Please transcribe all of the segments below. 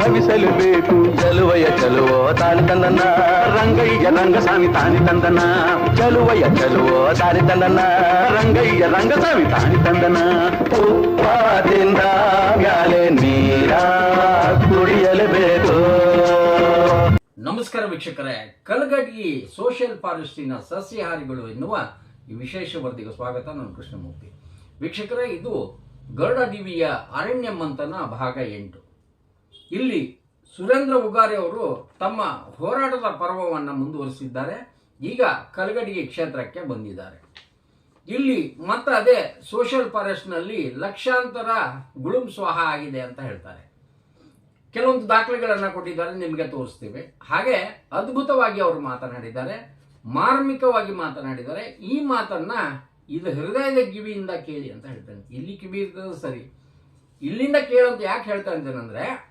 ಅನುಭವಿಸಲೇಬೇಕು ಚಲುವಯ ಚಲುವೋ ತಂದನ ರಂಗಯ್ಯ ರಂಗಸ್ವಾಮಿ ತಾನಿ ತಂದನ. ಚಲುವಯ ಚಲುವೋ ತಾಳಿ ತಂದನ ರಂಗಯ್ಯ ರಂಗಸ್ವಾಮಿ ತಾನಿ ತಂದನ. ಉಪ್ಪದಿಂದ ಮ್ಯಾಲೆ ನೀರ ಕುಡಿಯಲೇಬೇಕು. ನಮಸ್ಕಾರ ವೀಕ್ಷಕರೇ. ಕಲಗಡ್ಗಿ ಸೋಷಿಯಲ್ ಫಾರೆಸ್ಟಿನ ಸಸ್ಯಹಾರಿಗಳು ಎನ್ನುವ ಈ ವಿಶೇಷ ವರದಿಗೆ ಸ್ವಾಗತ. ನಾನು ಕೃಷ್ಣಮೂರ್ತಿ. ವೀಕ್ಷಕರೇ, ಇದು ಗರುಡ ದಿವಿಯ ಅರಣ್ಯ ಮಂಥನ ಭಾಗ ಎಂಟು. ಇಲ್ಲಿ ಸುರೇಂದ್ರ ಉಗಾರಿ ಅವರು ತಮ್ಮ ಹೋರಾಟದ ಪರ್ವವನ್ನು ಮುಂದುವರಿಸಿದ್ದಾರೆ. ಈಗ ಕಲಗಡಿಗೆ ಕ್ಷೇತ್ರಕ್ಕೆ ಬಂದಿದ್ದಾರೆ. ಇಲ್ಲಿ ಮತ್ತೆ ಅದೇ ಸೋಷಿಯಲ್ ಫಾರೆಸ್ಟ್ನಲ್ಲಿ ಲಕ್ಷಾಂತರ ಗುಳುಂ ಸ್ವಾಹ ಆಗಿದೆ ಅಂತ ಹೇಳ್ತಾರೆ. ಕೆಲವೊಂದು ದಾಖಲೆಗಳನ್ನು ಕೊಟ್ಟಿದ್ದಾರೆ, ನಿಮಗೆ ತೋರಿಸ್ತೀವಿ. ಹಾಗೆ ಅದ್ಭುತವಾಗಿ ಅವರು ಮಾತನಾಡಿದ್ದಾರೆ, ಮಾರ್ಮಿಕವಾಗಿ ಮಾತನಾಡಿದ್ದಾರೆ. ಈ ಮಾತನ್ನ ಇದು ಹೃದಯದ ಕಿವಿಯಿಂದ ಕೇಳಿ ಅಂತ ಹೇಳ್ತಾನೆ. ಇಲ್ಲಿ ಕಿವಿ ಇರ್ತದೆ ಸರಿ. ಇಲ್ಲಿಂದ ಕೇಳಂತ ಯಾಕೆ ಹೇಳ್ತಾ ಇದ್ದೇನೆಂದ್ರೆ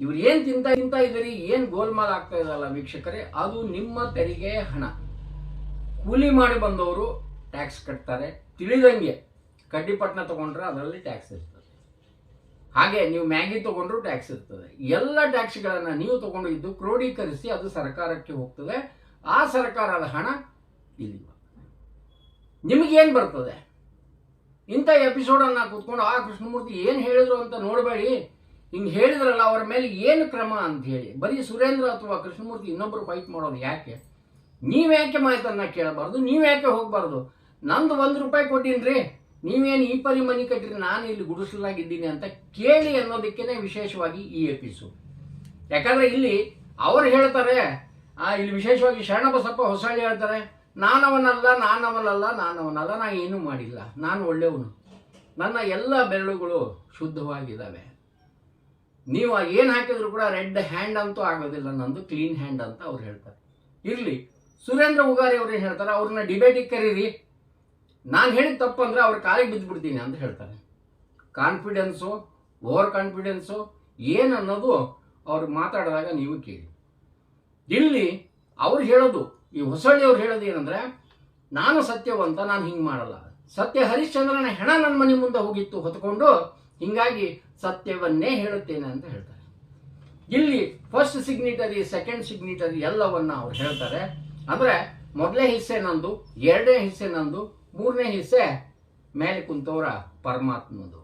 ಇವ್ರು ಏನ್ ತಿಂತ ತಿಂತ ಇದ್ದೀರಿ, ಏನ್ ಗೋಲ್ಮಾಲ್ ಆಗ್ತಾ ಇದಲ್ಲ ವೀಕ್ಷಕರೇ, ಅದು ನಿಮ್ಮ ತೆರಿಗೆ ಹಣ. ಕೂಲಿ ಮಾಡಿ ಬಂದವರು ಟ್ಯಾಕ್ಸ್ ಕಟ್ತಾರೆ. ತಿಳಿದಂಗೆ ಕಡ್ಡಿಪಟ್ನ ತಗೊಂಡ್ರೆ ಅದರಲ್ಲಿ ಟ್ಯಾಕ್ಸ್ ಇರ್ತದೆ. ಹಾಗೆ ನೀವು ಮ್ಯಾಗಿ ತಗೊಂಡ್ರು ಟ್ಯಾಕ್ಸ್ ಇರ್ತದೆ. ಎಲ್ಲ ಟ್ಯಾಕ್ಸ್ಗಳನ್ನ ನೀವು ತಗೊಂಡು ಕ್ರೋಢೀಕರಿಸಿ ಅದು ಸರ್ಕಾರಕ್ಕೆ ಹೋಗ್ತದೆ. ಆ ಸರ್ಕಾರದ ಹಣ ಇಲ್ಲಿ ನಿಮಗೇನು ಬರ್ತದೆ? ಇಂಥ ಎಪಿಸೋಡನ್ನು ಕೂತ್ಕೊಂಡು, ಆ ಕೃಷ್ಣಮೂರ್ತಿ ಏನು ಹೇಳಿದ್ರು ಅಂತ ನೋಡಬೇಡಿ. ಹಿಂಗೆ ಹೇಳಿದ್ರಲ್ಲ ಅವರ ಮೇಲೆ ಏನು ಕ್ರಮ ಅಂತ ಹೇಳಿ. ಬರೀ ಸುರೇಂದ್ರ ಅಥವಾ ಕೃಷ್ಣಮೂರ್ತಿ ಇನ್ನೊಬ್ಬರು ಫೈಟ್ ಮಾಡೋದು ಯಾಕೆ? ನೀವ್ಯಾಕೆ ಮಾಹಿತನ್ನ ಕೇಳಬಾರ್ದು? ನೀವ್ಯಾಕೆ ಹೋಗಬಾರ್ದು? ನಂದು ಒಂದು ರೂಪಾಯಿ ಕೊಟ್ಟಿನ್ರಿ. ನೀವೇನು ಈ ಪರಿ ಮನಿ ಕಟ್ಟಿರಿ, ನಾನು ಇಲ್ಲಿ ಗುಡಿಸಲಾಗಿದ್ದೀನಿ ಅಂತ ಕೇಳಿ ಅನ್ನೋದಕ್ಕೇನೆ ವಿಶೇಷವಾಗಿ ಈ ಎಪಿಸೋಡ್ ಯಾಕಂದ್ರೆ ಇಲ್ಲಿ ಅವ್ರು ಹೇಳ್ತಾರೆ ಇಲ್ಲಿ ವಿಶೇಷವಾಗಿ ಶರಣಬಸಪ್ಪ ಹೊಸಳ್ಳಿ ಹೇಳ್ತಾರೆ, ನಾನವನಲ್ಲ ನಾನವನಲ್ಲ ನಾನವನಲ್ಲ ನಾನು ಏನೂ ಮಾಡಿಲ್ಲ. ನಾನು ಒಳ್ಳೆಯವನು. ನನ್ನ ಎಲ್ಲ ಬೆರಳುಗಳು ಶುದ್ಧವಾಗಿದ್ದಾವೆ. ನೀವು ಏನು ಹಾಕಿದ್ರು ಕೂಡ ರೆಡ್ ಹ್ಯಾಂಡ್ ಅಂತೂ ಆಗೋದಿಲ್ಲ ನಂದು, ಕ್ಲೀನ್ ಹ್ಯಾಂಡ್ ಅಂತ ಅವ್ರು ಹೇಳ್ತಾರೆ. ಇರಲಿ, ಸುರೇಂದ್ರ ಉಗಾರಿ ಅವ್ರು ಏನು ಹೇಳ್ತಾರೆ, ಅವ್ರನ್ನ ಡಿಬೇಟಿಗೆ ಕರೀರಿ. ನಾನು ಹೇಳಿದ ತಪ್ಪಂದ್ರೆ ಅವ್ರ ಕಾಲಿಗೆ ಬಿದ್ದುಬಿಡ್ತೀನಿ ಅಂತ ಹೇಳ್ತಾರೆ. ಕಾನ್ಫಿಡೆನ್ಸು ಓವರ್ ಕಾನ್ಫಿಡೆನ್ಸು ಏನು ಅನ್ನೋದು ಅವ್ರು ಮಾತಾಡಿದಾಗ ನೀವು ಕೇಳಿ. ಇಲ್ಲಿ ಅವ್ರು ಹೇಳೋದು, ಈ ಹೊಸಳ್ಳಿ ಅವ್ರು ಹೇಳೋದು ಏನಂದ್ರೆ, ನಾನು ಸತ್ಯವಂತ, ನಾನು ಹಿಂಗೆ ಮಾಡಲ್ಲ. ಸತ್ಯ ಹರಿಶ್ಚಂದ್ರನ ಹೆಣ ನನ್ನ ಮನೆ ಮುಂದೆ ಹೋಗಿತ್ತು, ಹೊತ್ಕೊಂಡು ಹಿಂಗಾಗಿ ಸತ್ಯವನ್ನೇ ಹೇಳುತ್ತೇನೆ ಅಂತ ಹೇಳ್ತಾರೆ. ಇಲ್ಲಿ ಫಸ್ಟ್ ಸಿಗ್ನಿಟರಿ ಸೆಕೆಂಡ್ ಸಿಗ್ನಿಟರಿ ಎಲ್ಲವನ್ನ ಅವ್ರು ಹೇಳ್ತಾರೆ. ಅಂದ್ರೆ ಮೊದಲೇ ಹಿಸ್ಸೆ ನಂದು, ಎರಡನೇ ಹಿಸ್ಸೆ ನಂದು, ಮೂರನೇ ಹಿಸ್ಸೆ ಮೇಲೆ ಕುಂತವರ ಪರಮಾತ್ಮದು.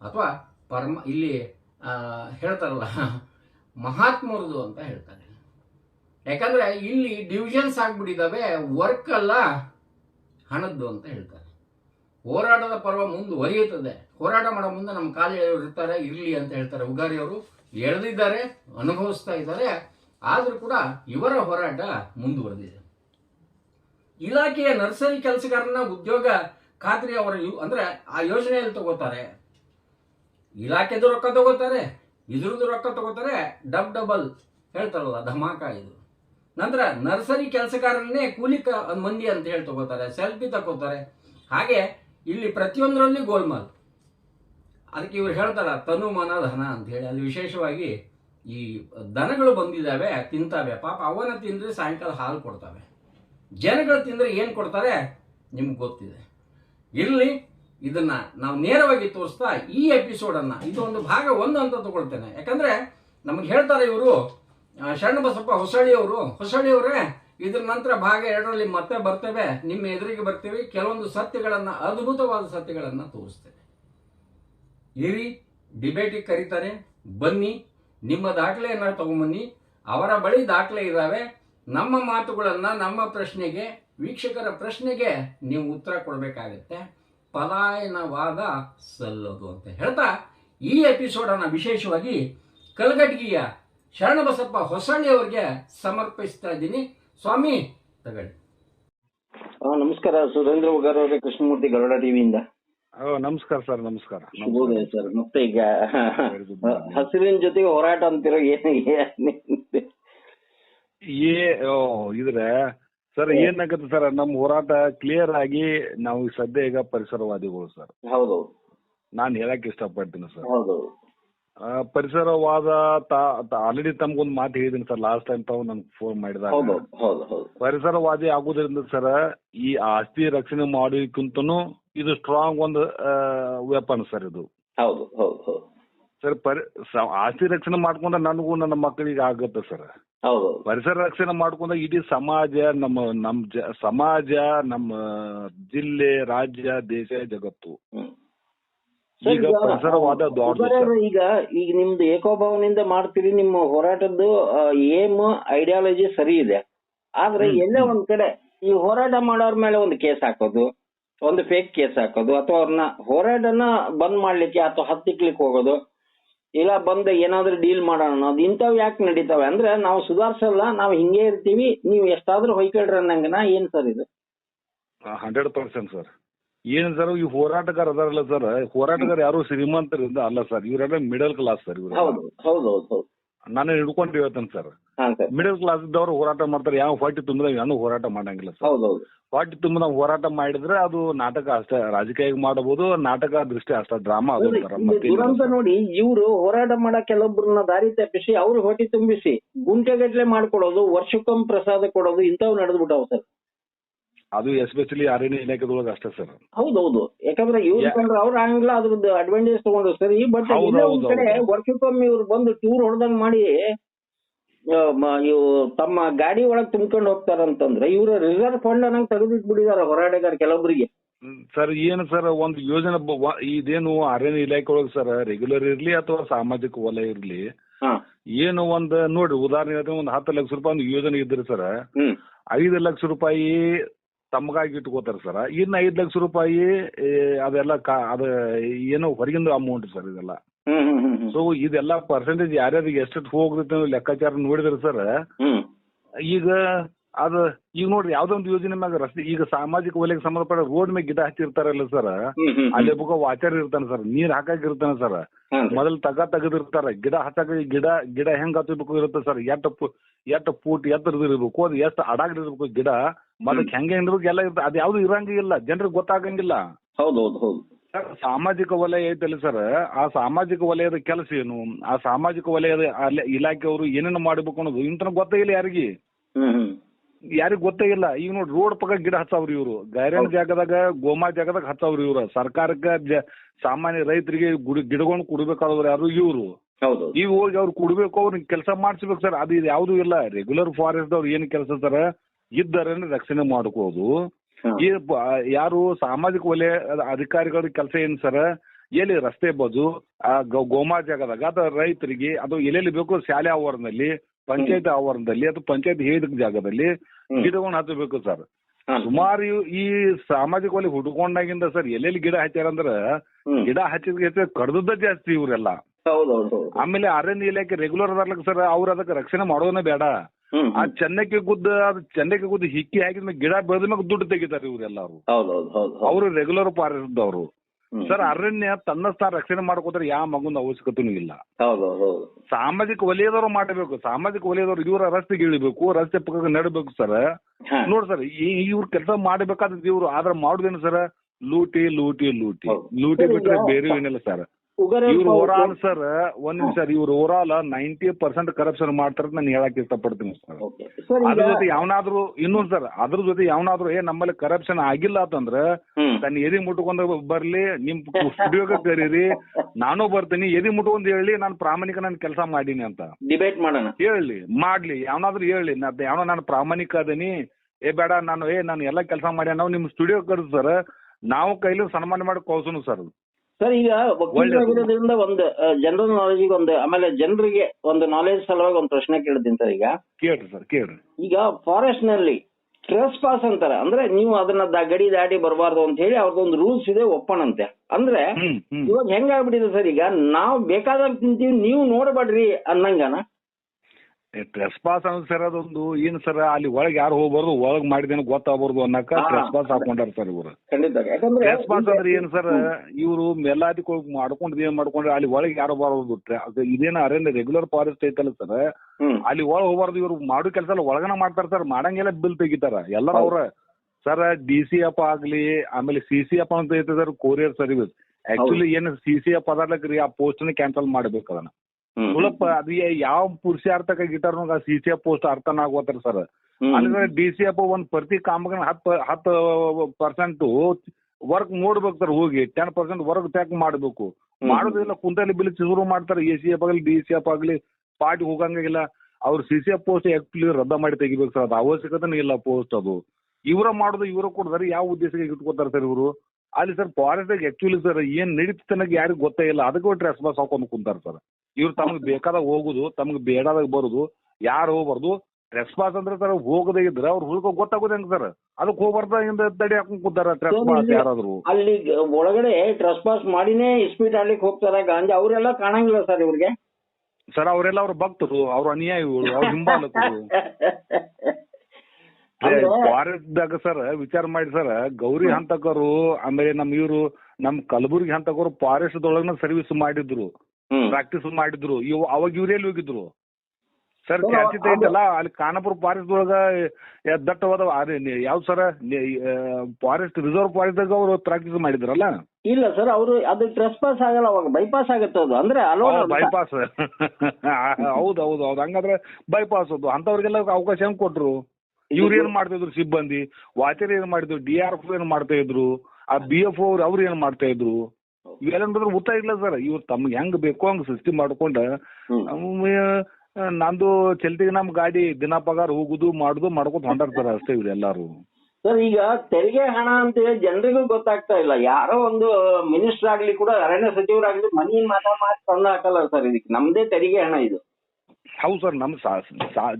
ಅಥವಾ ಪರಮ, ಇಲ್ಲಿ ಹೇಳ್ತಾರಲ್ಲ, ಮಹಾತ್ಮರದು ಅಂತ ಹೇಳ್ತಾರೆ. ಯಾಕಂದ್ರೆ ಇಲ್ಲಿ ಡಿವಿಷನ್ಸ್ ಆಗ್ಬಿಟ್ಟಿದ್ದಾವೆ ವರ್ಕ್ ಅಲ್ಲ ಹಣದ್ದು ಅಂತ ಹೇಳ್ತಾರೆ. ಹೋರಾಟದ ಪರ್ವ ಮುಂದುವರಿಯುತ್ತದೆ. ಹೋರಾಟ ಮಾಡೋ ಮುಂದೆ ನಮ್ಮ ಕಾಲ ಇರ್ತಾರೆ, ಇರಲಿ ಅಂತ ಹೇಳ್ತಾರೆ. ಉಗಾರಿ ಅವರು ಎಳೆದಿದ್ದಾರೆ ಅನುಭವಿಸ್ತಾ ಇದ್ದಾರೆ. ಆದರೂ ಕೂಡ ಇವರ ಹೋರಾಟ ಮುಂದುವರೆದಿದೆ. ಇಲಾಖೆಯ ನರ್ಸರಿ ಕೆಲಸಗಾರನ ಉದ್ಯೋಗ ಖಾತ್ರಿ ಅವರ ಯು- ಅಂದ್ರೆ ಆ ಯೋಜನೆಯಲ್ಲಿ ತಗೋತಾರೆ. ಇಲಾಖೆದು ರೊಕ್ಕ ತಗೋತಾರೆ, ಇದ್ರದ್ದು ರೊಕ್ಕ ತಗೋತಾರೆ, ಡಬ್ ಡಬಲ್ ಹೇಳ್ತಾರಲ್ಲ, ಧಮಾಕ ಇದು. ನಂತರ ನರ್ಸರಿ ಕೆಲಸಗಾರನ್ನೇ ಕೂಲಿ ಮಂದಿ ಅಂತ ಹೇಳಿ ತಗೋತಾರೆ, ಸೆಲ್ಫಿ ತಗೋತಾರೆ. ಹಾಗೆ ಇಲ್ಲಿ ಪ್ರತಿಯೊಂದರಲ್ಲಿ ಗೋಲ್ಮಾಲ್. ಅದಕ್ಕೆ ಇವ್ರು ಹೇಳ್ತಾರ, ತನು ಮನ ಧನ ಅಂತ ಹೇಳಿ. ಅಲ್ಲಿ ವಿಶೇಷವಾಗಿ ಈ ದನಗಳು ಬಂದಿದ್ದಾವೆ, ತಿಂತಾವೆ. ಪಾಪ ಅವನ್ನ ತಿಂದ್ರೆ ಸಾಯಂಕಾಲ ಹಾಲು ಕೊಡ್ತಾವೆ. ಜನಗಳು ತಿಂದ್ರೆ ಏನು ಕೊಡ್ತಾರೆ? ನಿಮ್ಗೆ ಗೊತ್ತಿದೆ. ಇರಲಿ, ಇದನ್ನ ನಾವು ನೇರವಾಗಿ ತೋರಿಸ್ತಾ ಈ ಎಪಿಸೋಡನ್ನು ಒಂದು ಭಾಗ ಒಂದು ಅಂತ ತಗೊಳ್ತೇನೆ. ಯಾಕಂದ್ರೆ ನಮಗೆ ಹೇಳ್ತಾರೆ ಇವರು ಶರಣಬಸಪ್ಪ ಹೊಸಳ್ಳಿ ಅವರು ಹೊಸಳ್ಳಿ ಅವರೇ ಇದ್ರ ನಂತರ ಭಾಗ ಎರಡರಲ್ಲಿ ಮತ್ತೆ ಬರ್ತೇವೆ. ನಿಮ್ಮ ಎದುರಿಗೆ ಬರ್ತೇವೆ. ಕೆಲವೊಂದು ಸತ್ಯಗಳನ್ನು, ಅದ್ಭುತವಾದ ಸತ್ಯಗಳನ್ನು ತೋರಿಸ್ತೇವೆ. ಇರಿ ಡಿಬೇಟಿಗೆ ಕರೀತಾರೆ. ಬನ್ನಿ, ನಿಮ್ಮ ದಾಖಲೆಯನ್ನ ತಗೊಂಬನ್ನಿ. ಅವರ ಬಳಿ ದಾಖಲೆ ಇದ್ದಾವೆ ನಮ್ಮ ಮಾತುಗಳನ್ನ, ನಮ್ಮ ಪ್ರಶ್ನೆಗೆ, ವೀಕ್ಷಕರ ಪ್ರಶ್ನೆಗೆ ನೀವು ಉತ್ತರ ಕೊಡಬೇಕಾಗತ್ತೆ. ಪಲಾಯನವಾದ ಸಲ್ಲದು ಅಂತ ಹೇಳ್ತಾ, ಈ ಎಪಿಸೋಡನ್ನು ವಿಶೇಷವಾಗಿ ಕಲಗಡ್ಗಿಯ ಶರಣಬಸಪ್ಪ ಹೊಸಳ್ಳಿ ಅವರಿಗೆ ಸಮರ್ಪಿಸ್ತಾ ಇದ್ದೀನಿ. ಸ್ವಾಮಿ, ತಗೊಳ್ಳಿ. ನಮಸ್ಕಾರ. ಸುರೇಂದ್ರ ಉಗಾರ್ ಕೃಷ್ಣಮೂರ್ತಿ ಗರುಡ ಟಿವಿಯಿಂದ ಓ ನಮಸ್ಕಾರ ಸರ್ ನಮಸ್ಕಾರ. ಶುಭೋದಯ ಸರ್. ಮತ್ತೆ ಈಗ ಹಸಿರಿನ ಜೊತೆಗೆ ಹೋರಾಟ ಅಂತಿರೋ ಏನ್ ಏನ್- ಏ ಓ ಇದ್ರೆ ಸರ್ ಏನಾಗತ್ತೆ ಸರ್ ನಮ್ ಹೋರಾಟ ಕ್ಲಿಯರ್ ಆಗಿ ನಾವು ಸದ್ಯ ಈಗ ಪರಿಸರವಾದಿಗಳು ಸರ್. ಹೌದು. ನಾನು ಹೇಳಕ್ ಇಷ್ಟಪಡ್ತೀನಿ ಸರ್. ಹೌದು. ಪರಿಸರವಾದ ಆಲ್ರೆಡಿ ತಮ್ಗೊಂದು ಮಾತು ಹೇಳಿದೀನಿ ಸರ್ ಲಾಸ್ಟ್ ಟೈಮ್ ತಾವು ನನ್ಗೆ ಫೋನ್ ಮಾಡಿದಾಗ. ಹೌದು ಪರಿಸರವಾದಿ ಆಗುದರಿಂದ ಸರ್ ಈ ಆಸ್ತಿ ರಕ್ಷಣೆ ಮಾಡೋದಕ್ಕಿಂತನೂ ಇದು ಸ್ಟ್ರಾಂಗ್ ಒಂದು ವೆಪನ್ ಸರ್ ಇದು. ಹೌದು ಹೌದು ಹೌದು. ಸರ್ ಪರಿ ಆಸ್ತಿ ರಕ್ಷಣೆ ಮಾಡ್ಕೊಂಡ್ರೆ ನನಗೂ ನನ್ನ ಮಕ್ಕಳಿಗೆ ಆಗುತ್ತೆ ಸರ್ ಹೌದು ಪರಿಸರ ರಕ್ಷಣೆ ಮಾಡ್ಕೊಂಡ ಇಡೀ ಸಮಾಜ ನಮ್ಮ ನಮ್ಮ ಜ ಸಮಾಜ ನಮ್ಮ ಜಿಲ್ಲೆ ರಾಜ್ಯ ದೇಶ ಜಗತ್ತು. ಈಗ ಈಗ ಪರಿಸರವಾದ ಈಗ ಈಗ ನಿಮ್ದು ಏಕೋಭಾವನಿಂದ ಮಾಡ್ತೀರಿ ನಿಮ್ಮ ಹೋರಾಟದ್ದು ಏಮ್ ಐಡಿಯಾಲಜಿ ಸರಿ ಇದೆ. ಆದ್ರೆ ಎಲ್ಲೇ ಒಂದ್ ಕಡೆ ಈ ಹೋರಾಟ ಮಾಡೋರ್ ಮೇಲೆ ಒಂದು ಕೇಸ್ ಹಾಕೋದು. ಒಂದು ಫೇಕ್ ಕೇಸ್ ಹಾಕೋದು ಅಥವಾ ಅವ್ರನ್ನ ಹೋರಾಟನ ಬಂದ್ ಮಾಡ್ಲಿಕ್ಕೆ ಅಥವಾ ಹತ್ತಿಕ್ಲಿಕ್ಕೆ ಹೋಗೋದು ಇಲ್ಲ ಬಂದು ಏನಾದ್ರೂ ಡೀಲ್ ಮಾಡೋಣ ಅನ್ನೋದು ಇಂಥವ್ ಯಾಕೆ ನಡೀತಾವೆ ಅಂದ್ರೆ ನಾವು ಸುಧಾರ್ಸಲ್ಲ ನಾವು ಹಿಂಗೆ ಇರ್ತೀವಿ ನೀವು ಎಷ್ಟಾದ್ರೂ ಹೊಯ್ಕೊಳ್ರಿ ಅನ್ನಂಗನ ಏನ್ ಸರ್ ಇದು? ಹಂಡ್ರೆಡ್ ಪರ್ಸೆಂಟ್ ಸರ್ ಏನ್ ಸರ್ ಈ ಹೋರಾಟಗಾರ ಅದಾರಲ್ಲ ಸರ್ ಹೋರಾಟಗಾರ ಯಾರು ಶ್ರೀಮಂತರಿಂದ ಅಲ್ಲ ಸರ್ ಇವರೆಲ್ಲ ಮಿಡಲ್ ಕ್ಲಾಸ್ ಸರ್ ಇವರು ಹೌದು ಹೌದು ಹೌದು ಹೌದು. ನಾನು ಹಿಡ್ಕೊಂಡು ಹೇಳ್ತೇನೆ ಸರ್ ಮಿಡಲ್ ಕ್ಲಾಸ್ ಇದ್ದವರು ಹೋರಾಟ ಮಾಡ್ತಾರೆ. ಯಾವ ಹೊಟ್ಟೆ ತುಂಬಿದಾಗ ಯಾವ ಹೋರಾಟ ಮಾಡಂಗಿಲ್ಲ ಸರ್. ಹೌದು ಹೌದು ಹೊಟ್ಟೆ ತುಂಬಿದ ಹೋರಾಟ ಮಾಡಿದ್ರೆ ಅದು ನಾಟಕ ಅಷ್ಟೇ ರಾಜಕೀಯ ಮಾಡಬಹುದು ನಾಟಕ ದೃಷ್ಟಿ ಅಷ್ಟೇ ಡ್ರಾಮಾ ದುರಂತ ನೋಡಿ ಇವರು ಹೋರಾಟ ಮಾಡಕ್ ಕೆಲವೊಬ್ಬರನ್ನ ದಾರಿ ತಪ್ಪಿಸಿ ಅವ್ರು ಹೊಟ್ಟೆ ತುಂಬಿಸಿ ಗುಂಟೆಗಟ್ಲೆ ಮಾಡ್ಕೊಡೋದು ವರ್ಷಕ್ಕೊಮ್ಮೆ ಪ್ರಸಾದ ಕೊಡೋದು ಇಂಥವ್ ನಡೆದ್ಬಿಟ್ಟವು ಸರ್. ಅದು ಎಸ್ಪೆಷಲಿ ಅರಣ್ಯ ಇಲಾಖೆದೊಳಗೆ ಅಷ್ಟೇ ಸರ್ ಹೌದೌದು. ಯಾಕಂದ್ರೆ ಇವ್ರು ಕಂಡ್ರೆ ಅವ್ರ ಆಗಿಲ್ಲ ಅದ್ರದ್ದು ಅಡ್ವಾಂಟೇಜ್ ಸರ್. ಈ ಬಟ್ ಕಡೆ. ವರ್ಷಕ್ಕೊಮ್ಮೆ ಇವ್ರು ಬಂದು ಟೂರ್ ಹೊಡೆದಂಗ್ ಮಾಡಿ ಇವು ತಮ್ಮ ಗಾಡಿ ಒಳಗ್ ತುಂಬ್ಕೊಂಡು ಹೋಗ್ತಾರಂತಂದ್ರೆ ಇವ್ರ ರಿಸರ್ವ್ ಫಂಡ್ ಅನ್ನಂಗ್ ತೆಗೆದಿಟ್ಬಿಟ್ಟಿದಾರೆ ಹೋರಾಟಗಾರ ಕೆಲವೊಬ್ಬರಿಗೆ ಸರ್ ಏನು ಸರ್ ಒಂದು ಯೋಜನೆ ಇದೇನು ಅರಣ್ಯ ಇಲಾಖೆ ಒಳಗೆ ಸರ್ ರೆಗ್ಯುಲರ್ ಇರ್ಲಿ ಅಥವಾ ಸಾಮಾಜಿಕ ವಲಯ ಇರ್ಲಿ? ಏನು ಒಂದು ನೋಡಿ ಉದಾಹರಣೆ ಹೇಳಿದ್ರೆ ಒಂದು ಹತ್ತು ಲಕ್ಷ ರೂಪಾಯಿ ಒಂದು ಯೋಜನೆ ಇದ್ರೆ ಸರ್. ಐದು ಲಕ್ಷ ರೂಪಾಯಿ ತಮಗಾಗಿ ಇಟ್ಕೋತಾರೆ ಸರ್. ಇನ್ನು ಐದು ಲಕ್ಷ ರೂಪಾಯಿ ಅದೆಲ್ಲ ಕಾ ಅದು ಏನೋ ಹೊರಗಿಂದ ಅಮೌಂಟ್ ಸರ್ ಇದೆಲ್ಲ. ಸೊ ಇದೆಲ್ಲ ಪರ್ಸೆಂಟೇಜ್ ಯಾರ್ಯಾರಿಗೆ ಎಷ್ಟು ಹೋಗುತ್ತೆ ಲೆಕ್ಕಾಚಾರ ನೋಡಿದ್ರೆ ಸರ್ ಈಗ ಅದ ಈಗ ನೋಡ್ರಿ ಯಾವ್ದೋ ಒಂದು ಯೋಜನೆ ಮ್ಯಾಗ ರಸ್ತೆ ಈಗ ಸಾಮಾಜಿಕ ವಲಯಕ್ಕೆ ಸಂಬಂಧಪಟ್ಟ ರೋಡ್ ಮೇಲೆ ಗಿಡ ಹಚ್ಚಿರ್ತಾರಲ್ಲ ಸರ್ ಅಲ್ಲೇ ಒಬ್ಬ ವಾಚರ್ ಇರ್ತಾನೆ ಸರ್ ನೀರ್ ಹಾಕಾಕ ಇರ್ತಾನೆ ಸರ್ ಮೊದಲು ತಗ ತೆಗೆದಿರ್ತಾರ ಗಿಡ ಹಚ್ಚಕ ಗಿಡ ಗಿಡ ಹೆಂಗ್ ಹಚ್ಚಬೇಕು ಇರುತ್ತೆ ಸರ್ ಎಟ್ ಎಟ್ ಫೂಟ್ ಎತ್ತರದಿರ್ಬೇಕು ಅದು ಎಷ್ಟು ಅಡಾಗಿರ್ಬೇಕು ಗಿಡ ಮೊದಲು ಹೆಂಗೆ ಇರ್ಬೇಕು ಎಲ್ಲ ಇರ್ತದೆ ಅದು ಯಾವ್ದು ಇರಂಗಿಲ್ಲ ಜನರಿಗೆ ಗೊತ್ತಾಗಂಗಿಲ್ಲ. ಹೌದೌದು ಹೌದು. ಸರ್ ಸಾಮಾಜಿಕ ವಲಯ ಐತಲ್ಲ ಸರ್ ಆ ಸಾಮಾಜಿಕ ವಲಯದ ಕೆಲಸ ಏನು? ಆ ಸಾಮಾಜಿಕ ವಲಯದ ಅಲ್ಲ ಇಲಾಖೆಯವರು ಏನೇನು ಮಾಡ್ಬೇಕು ಅನ್ನೋದು ಇಂತನ ಗೊತ್ತಾಗಿಲ್ಲ ಯಾರಿಗೆ. ಯಾರಿಗ್ ಗೊತ್ತೇ ಇಲ್ಲ. ಈಗ ನೋಡಿ ರೋಡ್ ಪಕ್ಕ ಗಿಡ ಹಚ್ಚಾವ್ರಿ ಇವರು. ಗೈರನ್ ಜಾಗದಾಗ ಗೋಮಾ ಜಾಗದಾಗ ಹಚ್ಚಾವ್ರಿ ಇವ್ರ. ಸರ್ಕಾರಕ್ಕೆ ಸಾಮಾನ್ಯ ರೈತರಿಗೆ ಗುಡಿ ಗಿಡಗಳನ್ನ ಕುಡ್ಬೇಕಾದವ್ರು ಯಾರು ಇವ್ರು. ಹೌದು. ಈಗ ಹೋಗಿ ಅವ್ರು ಕುಡಬೇಕು ಅವ್ರಿಗೆ ಕೆಲಸ ಮಾಡಿಸ್ಬೇಕು ಸರ್. ಅದು ಇದು ಯಾವ್ದು ಇಲ್ಲ. ರೆಗ್ಯುಲರ್ ಫಾರೆಸ್ಟ್ ಅವ್ರು ಏನ್ ಕೆಲಸ ಸರ್? ಇದ್ದರನ್ನ ರಕ್ಷಣೆ ಮಾಡ್ಕೋದು. ಈ ಯಾರು ಸಾಮಾಜಿಕ ವಲಯ ಅಧಿಕಾರಿಗಳ ಕೆಲಸ ಏನ್ ಸರ್? ಎಲ್ಲಿ ರಸ್ತೆ ಬಾಜು ಆ ಗೋಮಾ ಜಾಗದಾಗ ಅಥವಾ ರೈತರಿಗೆ ಅದು ಎಲ್ಲೆಲ್ಲಿ ಬೇಕು ಶಾಲೆ ಆವರಣದಲ್ಲಿ ಪಂಚಾಯತ್ ಆವರಣದಲ್ಲಿ ಅಥವಾ ಪಂಚಾಯತ್ ಹೇಳಿದ ಜಾಗದಲ್ಲಿ. ಗಿಡಗಳನ್ನ ಹಚ್ಚಬೇಕು ಸರ್. ಸುಮಾರು ಈ ಸಾಮಾಜಿಕ ವಲಯ ಹುಡ್ಕೊಂಡಾಗಿಂದ ಸರ್ ಎಲ್ಲೆಲ್ಲಿ ಗಿಡ ಹಚ್ಚಾರ ಅಂದ್ರ ಗಿಡ ಹಚ್ಚಿದ ಹೆಚ್ಚು ಕಡ್ದದ್ದ ಜಾಸ್ತಿ ಇವರೆಲ್ಲ. ಆಮೇಲೆ ಅರಣ್ಯ ಇಲಾಖೆ ರೆಗ್ಯುಲರ್ ಅದಾರ್ಲಕ್ ಸರ್ ಅವ್ರ ಅದಕ್ಕೆ ರಕ್ಷಣೆ ಮಾಡೋದನ್ನ ಬೇಡ. ಆ ಚೆನ್ನಕ್ಕೆ ಗುದ್ದ ಅದು ಚೆನ್ನಕ್ಕೆ ಗುದ್ದ ಹಿಕ್ಕಿ ಹಾಕಿದ ಗಿಡ ಬೆಳೆದ ಮೇಲೆ ದುಡ್ಡು ತೆಗಿತಾರೆ ಇವರೆಲ್ಲರೂ. ಅವರು ರೆಗ್ಯುಲರ್ ಹ್ಮ್. ಸರ್ ಅರಣ್ಯ ತನ್ನ ಸ್ಥಾನ ರಕ್ಷಣೆ ಮಾಡ್ಕೋತಾರೆ ಯಾವ ಮಗುನ ಅವಶ್ಯಕತೆನೂ ಇಲ್ಲ. ಸಾಮಾಜಿಕ ವಲಯದವರು ಮಾಡಬೇಕು ಸಾಮಾಜಿಕ ವಲಯದವರು ಇವರ ರಸ್ತೆಗೆ ಇಳಿಬೇಕು ರಸ್ತೆ ಪಕ್ಕ ನಡಬೇಕು ಸರ್ ನೋಡ್ರಿ ನೋಡ್ ಸರ್ ಇವ್ರ ಕೆಲಸ ಮಾಡಬೇಕಾದ್ರೆ ಇವ್ರು ಆದ್ರೆ ಮಾಡುದೇನು ಸರ್ ಲೂಟಿ ಲೂಟಿ ಲೂಟಿ. ಲೂಟಿ ಬಿಟ್ರೆ ಬೇರೆ ಏನಿಲ್ಲ ಸರ್ ಇವ್ರು ಓವರಾಲ್ ಸರ್ ಒಂದ್ ನಿಮಿಷ ಸರ್ ಇವ್ರು ಓವರಾಲ್ ನೈಂಟಿ ಪರ್ಸೆಂಟ್ ಕರಪ್ಷನ್ ಮಾಡ್ತಾರ ನಾನು ಹೇಳಕ್ ಇಷ್ಟಪಡ್ತೀನಿ ಸರ್ ಅದ್ರ ಜೊತೆ ಯಾವನಾದ್ರೂ ಇನ್ನೊಂದ್ ಸರ್ ಅದ್ರ ಜೊತೆ ಯಾವನಾದ್ರೂ ಏ ನಮ್ಮಲ್ಲಿ ಕರಪ್ಷನ್ ಆಗಿಲ್ಲ ಅಂತಂದ್ರ. ತನ್ನ ಎದಿ ಮುಟ್ಕೊಂಡ್ ಬರ್ಲಿ ನಿಮ್ ಸ್ಟುಡಿಯೋಗ ಕರೀರಿ ನಾನು ಬರ್ತೀನಿ ಎದಿ ಮುಟ್ಕೊಂಡ್ ಹೇಳಿ ನಾನು ಪ್ರಾಮಾಣಿಕ ನನ್ ಕೆಲಸ ಮಾಡೀನಿ ಅಂತ. ಡಿಬೇಟ್ ಮಾಡೋಣ. ಹೇಳಿ ಮಾಡ್ಲಿ ಯಾವನಾದ್ರೂ ಹೇಳಿ ಯಾವನೋ ನಾನು ಪ್ರಾಮಾಣಿಕ ಅದೀನಿ ಏ ಬೇಡ ನಾನು ಏ ನಾನು ಎಲ್ಲಾ ಕೆಲಸ ಮಾಡಿ ನಾವು ನಿಮ್ ಸ್ಟುಡಿಯೋ ಕರೆದು ಸರ್ ನಾವು ಕೈಲಿ ಸನ್ಮಾನ ಮಾಡಿ ಕಳ್ಸೋನು ಸರ್ ಸರ್ ಈಗ ವಕೀಲರಾಗಿರೋದ್ರಿಂದ ಒಂದು ಜನರಲ್ ನಾಲೆಜ್ ಒಂದು ಆಮೇಲೆ ಜನರಿಗೆ ಒಂದು ನಾಲೆಜ್ ಸಲುವಾಗಿ ಒಂದು ಪ್ರಶ್ನೆ ಕೇಳ್ತೀನಿ ಸರ್ ಈಗ. ಕೇಳ್ರಿ ಸರ್ ಕೇಳ್ರಿ. ಈಗ ಫಾರೆಸ್ಟ್ನಲ್ಲಿ ಟ್ರೆಸ್ ಪಾಸ್ ಅಂತಾರೆ. ಅಂದ್ರೆ ನೀವು ಅದನ್ನ ಗಡಿ ದಾಟಿ ಬರಬಾರ್ದು ಅಂತ ಹೇಳಿ ಅವ್ರದ್ದೊಂದು ರೂಲ್ಸ್ ಇದೆ ಒಪ್ಪಣಂತೆ. ಅಂದ್ರೆ ಇವಾಗ ಹೆಂಗಾಗ್ಬಿಟ್ಟಿದೆ ಸರ್ ಈಗ? ನಾವು ಬೇಕಾದಾಗ ತಿಂತೀವಿ ನೀವು ನೋಡಬೇಡ್ರಿ ಅನ್ನಂಗನ? ಟ್ರೆಸ್ ಪಾಸ್ ಅನ್ನೋದು ಸರ್ ಅದೊಂದು ಏನ್ ಸರ್ ಅಲ್ಲಿ ಒಳಗೆ ಯಾರು ಹೋಗ್ಬಾರ್ದು ಒಳಗ್ ಮಾಡಿದೇನು ಗೊತ್ತಾಗ್ಬಾರ್ದು ಅನ್ನಕ. ಟ್ರೆಸ್ ಪಾಸ್ ಹಾಕೊಂಡಾರ ಸರ್ ಇವರು. ಟ್ರೆಸ್ ಪಾಸ್ ಅಂದ್ರೆ ಏನ್ ಸರ್ ಇವರು ಮೆಲ್ಲಾದಿ ಮಾಡ್ಕೊಂಡು ಏನ್ ಮಾಡ್ಕೊಂಡ್ರೆ ಅಲ್ಲಿ ಒಳಗೆ ಯಾರು ಬರಬಹುದು ಇದೇನ ಅರಣ್ಯ ರೆಗ್ಯುಲರ್ ಫಾರೆಸ್ಟ್ ಐತಲ್ಲ ಸರ್ ಅಲ್ಲಿ ಒಳಗೆ ಹೋಗ್ಬಾರ್ದು ಇವರು ಮಾಡೋ ಕೆಲಸ ಎಲ್ಲ ಒಳಗನ ಮಾಡ್ತಾರ ಸರ್ ಮಾಡಂಗೆಲ್ಲ ಬಿಲ್ ತೆಗಿತಾರ. ಎಲ್ಲರ ಅವ್ರ. ಸರ್ ಡಿ ಸಿ ಎಫ್ ಆಗ್ಲಿ ಆಮೇಲೆ ಸಿ ಸಿ ಎಫ್ ಅಂತ ಐತೆ ಸರ್ ಕೊರಿಯರ್ ಸರ್ವಿಸ್ ಆಕ್ಚುಲಿ ಏನ್ ಸಿ ಸಿ ಎಫ್ ಅದಾರ್ಲಕ್ರಿ ಆ ಪೋಸ್ಟ್ ಕ್ಯಾನ್ಸಲ್ ಮಾಡ್ಬೇಕು ಅದನ್ನ. ಸುಲಭ ಅದು ಯಾವ ಪುರುಷಾರ್ಥಕ ಗಿಟಾರ್ ಸಿ ಸಿ ಎಫ್ ಪೋಸ್ಟ್ ಅರ್ಥನ ಆಗೋತಾರ ಸರ್ ಅಂದ್ರೆ ಅಲ್ಲಿ ಡಿ ಸಿ ಎಫ್ ಒಂದ್ ಪ್ರತಿ ಕಾಮಗಾರಿ ಹತ್ತು ಹತ್ತು ಪರ್ಸೆಂಟ್ ವರ್ಕ್ ನೋಡ್ಬೇಕು ಸರ್ ಹೋಗಿ. ಟೆನ್ ಪರ್ಸೆಂಟ್ ವರ್ಕ್ ಟ್ಯಾಕ್ ಮಾಡಬೇಕು. ಮಾಡೋದಿಲ್ಲ ಕುಂತಲ್ಲಿ ಬಿಲ್ ಶುರು ಮಾಡ್ತಾರೆ. ಎ ಸಿ ಎಫ್ ಆಗಲಿ ಡಿ ಸಿ ಎಫ್ ಆಗಲಿ ಪಾರ್ಟಿ ಹೋಗಂಗಿಲ್ಲ ಅವ್ರು C C F post actually ರದ್ದ ಮಾಡಿ ತೆಗಿಬೇಕು ಸರ್ ಅದು ಅವಶ್ಯಕತೆನೇ ಇಲ್ಲ ಪೋಸ್ಟ್ ಅದು. ಇವ್ರ ಮಾಡೋದು ಇವ್ರ ಕೊಡ್ತಾರೆ ಯಾವ ಉದ್ದೇಶಕ್ಕೆ ಇಟ್ಕೋತಾರೆ ಸರ್ ಇವರು? ಅಲ್ಲಿ ಸರ್ ಫಾರೆಸ್ಟ್ ಆಕ್ಚುಲಿ ಸರ್ ಏನ್ ನಡೀತದೆ ಅನ್ನೋಕೆ ಯಾರಿಗೂ ಗೊತ್ತೇ ಇಲ್ಲ. ಅದಕ್ಕೆ ಬಾಸ್ ಹಾಕೊಂಡು ಕುಂತಾರೆ ಸರ್ ಇವ್ರು ತಮ್ಗ್ ಬೇಕಾದಾಗ ಹೋಗುದು ತಮ್ಗ್ ಬೇಡಾದಾಗ ಬರುದು ಯಾರು ಹೋಗ್ಬಾರ್ದು ಟ್ರೆಸ್ಪಾಸ್ ಅಂದ್ರೆ ಸರ್ ಹೋಗದೇ ಇದ್ರೆ ಅವ್ರು ಹುಡುಗ ಗೊತ್ತಾಗೋದು ಹೆಂಗ್ ಸರ್ ಅದಕ್ಕೆ ಹೋಗ್ಬಾರ್ದ ತಡಿ ಹಾಕೊಂಡ್ ಕೂತಾರ ಟ್ರೆಸ್ಪಾಸ್ ಯಾರಾದ್ರು? ಅಲ್ಲಿ ಒಳಗಡೆ ಟ್ರೆಸ್ಪಾಸ್ ಮಾಡಿನೇ ಸ್ಪೀಡ್ ಆಡ್ಲಿಕ್ಕೆ ಹೋಗ್ತಾರ ಗಾಂಜಾ ಅವರೆಲ್ಲ ಕಾಣಂಗಿಲ್ಲ ಸರ್ ಇವ್ರಿಗೆ. ಸರ್ ಅವರೆಲ್ಲ ಅವ್ರ ಭಕ್ತರು ಅವ್ರ ಅನುಯಾಯಿಗಳು ಅವ್ರ ಹಿಂಬಾಲಕರು. ಅಂದ್ರೆ ಫಾರೆಸ್ಟ್ ದಾಗ ಸರ್ ವಿಚಾರ ಮಾಡಿ ಸರ್ ಗೌರಿ ಹಂತಕರು ಆಮೇಲೆ ನಮ್ ಇವ್ರು ನಮ್ ಕಲಬುರ್ಗಿ ಹಂತಕರು ಫಾರೆಸ್ಟ್ ದೊಳಗನ ಸರ್ವಿಸ್ ಮಾಡಿದ್ರು. ಪ್ರಾಕ್ಟೀಸ್ ಮಾಡಿದ್ರು. ಇವ್ ಅವಾಗ ಇವ್ರು ಎಲ್ಲಿ ಹೋಗಿದ್ರು. ಸರ್ ಅಲ್ಲ ಐತಲ್ಲ ಅಲ್ಲಿ ಖಾನಾಪುರ ಫಾರೆಸ್ಟ್ ಒಳಗ ದಟ್ಟವಾದ ಯಾವ್ದು ಸರ್ ಫಾರೆಸ್ಟ್ ರಿಸರ್ವ್ ಫಾರೆಸ್ಟ್ ಅವರು ಅವ್ರು ಪ್ರಾಕ್ಟೀಸ್ ಮಾಡಿದ್ರಲ್ಲ? ಇಲ್ಲ ಸರ್ ಅವರು ಅದು ಟ್ರೆಸ್ ಪಾಸ್ ಆಗಲ್ಲ ಅವಾಗ ಬೈಪಾಸ್ ಆಗುತ್ತೆ ಅದು. ಅಂದ್ರೆ ಬೈಪಾಸ್ ಹೌದು ಹೌದು ಹೌದು ಹಂಗಾದ್ರೆ ಬೈಪಾಸ್ ಅದು. ಅಂತವ್ರಿಗೆಲ್ಲ ಅವಕಾಶ ಹೆಂಗ್ ಕೊಟ್ರು? ಇವ್ರು ಏನ್ ಮಾಡ್ತಿದ್ರು ಸಿಬ್ಬಂದಿ? ವಾಚರ್ ಏನ್ ಮಾಡಿದ್ರು? ಡಿ ಆರ್ ಎಫ್ ಏನ್ ಮಾಡ್ತಾ ಇದ್ರು? ಆ ಬಿ ಎಫ್ ಅವ್ರು ಅವ್ರು ಏನ್ ಮಾಡ್ತಾ ಇದ್ರು? ಇವೆಲ್ಲ ನೋಡಿದ್ರೆ ಉತ್ತರ ಇಲ್ಲ ಸರ್. ಇವ್ರು ತಮ್ಗೆ ಹೆಂಗ್ ಬೇಕೋ ಹಂಗ್ ಸೃಷ್ಟಿ ಮಾಡ್ಕೊಂಡ ನಂದು ಚಲ್ತಿಗೆ ನಮ್ ಗಾಡಿ ದಿನ ಪಗಾರ ಹೋಗುದು ಮಾಡುದು ಮಾಡ್ಕೊತ ಹೊಂಡಾಡ್ತಾರ ಅಷ್ಟೇ ಇವ್ರೆಲ್ಲಾರು ಸರ್ ಈಗ ತೆರಿಗೆ ಹಣ ಅಂತ ಹೇಳಿ ಜನರಿಗೂ ಗೊತ್ತಾಗ್ತಾ ಇಲ್ಲ. ಯಾರೋ ಒಂದು ಮಿನಿಸ್ಟರ್ ಆಗ್ಲಿ ಕೂಡ ಅರಣ್ಯ ಸಚಿವರಾಗ್ಲಿ ಮನಿ ಮಾತಾ ಮಾತು ತಂದು ಹಾಕಲ್ಲ ಸರ್ ಇದಕ್ಕೆ. ನಮ್ದೇ ತೆರಿಗೆ ಹಣ ಇದು. ಹೌದು ಸರ್ ನಮ್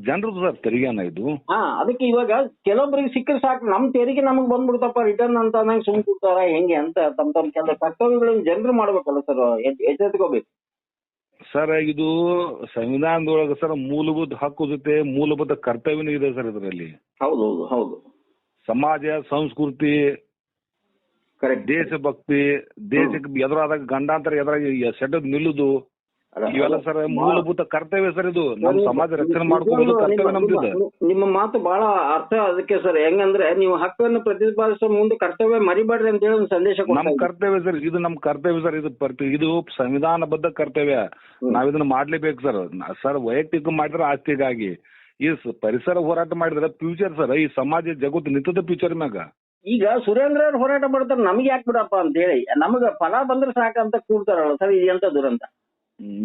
ಜನರದು ಸರ್ ತೆರಿಗೆನ ಇದು. ಹಾ ಅದಕ್ಕೆ ಇವಾಗ ಕೆಲವೊಬ್ಬರಿಗೆ ಸಿಕ್ಕರೆ ಸಾಕು. ನಮ್ ತೆರಿಗೆ ನಮಗ್ ಬಂದ್ಬಿಡ್ತಪ್ಪ ರಿಟರ್ನ್ ಅಂತ ನಂಗೆ ಸುಮ್ ಕೊಡ್ತಾರ ಹೆಂಗೆ ಅಂತ ತಮ್ ತಮ್ ಕೆಲ ಕರ್ತವ್ಯಗಳನ್ನ ಜನರು ಮಾಡ್ಬೇಕಲ್ಲ ಸರ್ ಎಚ್ಚೆತ್ಕೋಬೇಕು. ಸರ್ ಇದು ಸಂವಿಧಾನದೊಳಗ ಸರ್ ಮೂಲಭೂತ ಹಕ್ಕು ಜೊತೆ ಮೂಲಭೂತ ಕರ್ತವ್ಯನೂ ಇದೆ ಸರ್ ಇದರಲ್ಲಿ. ಹೌದು ಹೌದು ಹೌದು. ಸಮಾಜ ಸಂಸ್ಕೃತಿ ಕರೆಕ್ಟ್ ದೇಶಭಕ್ತಿ ದೇಶಕ್ಕೆ ಎದುರಾದಾಗ ಗಂಡಾಂತರ ಎದುರಾಗಿ ಸೆಟದ್ ನಿಲ್ಲುದು ಇವೆಲ್ಲ ಸರ್ ಮೂಲಭೂತ ಕರ್ತವ್ಯ ಸರ್ ಇದು. ನಮ್ಮ ಸಮಾಜ ರಕ್ಷಣೆ ಮಾಡ್ಕೊಂಡು ಕರ್ತವ್ಯ ನಮ್ದು ನಿಮ್ಮ ಮಾತು ಬಹಳ ಅರ್ಥ ಅದಕ್ಕೆ ಸರ್. ಹೆಂಗಂದ್ರೆ ನೀವು ಹಕ್ಕನ್ನು ಪ್ರತಿಪಾದಿಸೋ ಮುಂದೆ ಕರ್ತವ್ಯ ಮರಿಬೇಡ್ರಿ ಅಂತ ಹೇಳಿ ಒಂದು ಸಂದೇಶ ನಮ್ ಕರ್ತವ್ಯ ಸರ್ ಇದು ನಮ್ ಕರ್ತವ್ಯ ಸರ್. ಇದು ಪ್ರತಿ ಇದು ಸಂವಿಧಾನಬದ್ಧ ಕರ್ತವ್ಯ. ನಾವ್ ಇದನ್ನ ಮಾಡ್ಲೇಬೇಕು ಸರ್. ಸರ್ ವೈಯಕ್ತಿಕ ಮಾಡಿದ್ರೆ ಆಸ್ತಿಗಾಗಿ ಈ ಪರಿಸರ ಹೋರಾಟ ಮಾಡಿದ್ರೆ ಫ್ಯೂಚರ್ ಸರ್ ಈ ಸಮಾಜ ಜಗತ್ತು ನಿಂತದ ಫ್ಯೂಚರ್ ಮ್ಯಾಗ. ಈಗ ಸುರೇಂದ್ರ ಅವ್ರು ಹೋರಾಟ ಮಾಡ್ತಾರೆ. ನಮ್ಗೆ ಯಾಕೆ ಬಿಡಪ್ಪ ಅಂತ ಹೇಳಿ ನಮಗ ಫಲ ಬಂದ್ರೆ ಸಾಕಂತ ಕೂಡ್ತಾರಲ್ಲ ಸರ್ ಇದು ಎಂತ ದುರಂತ?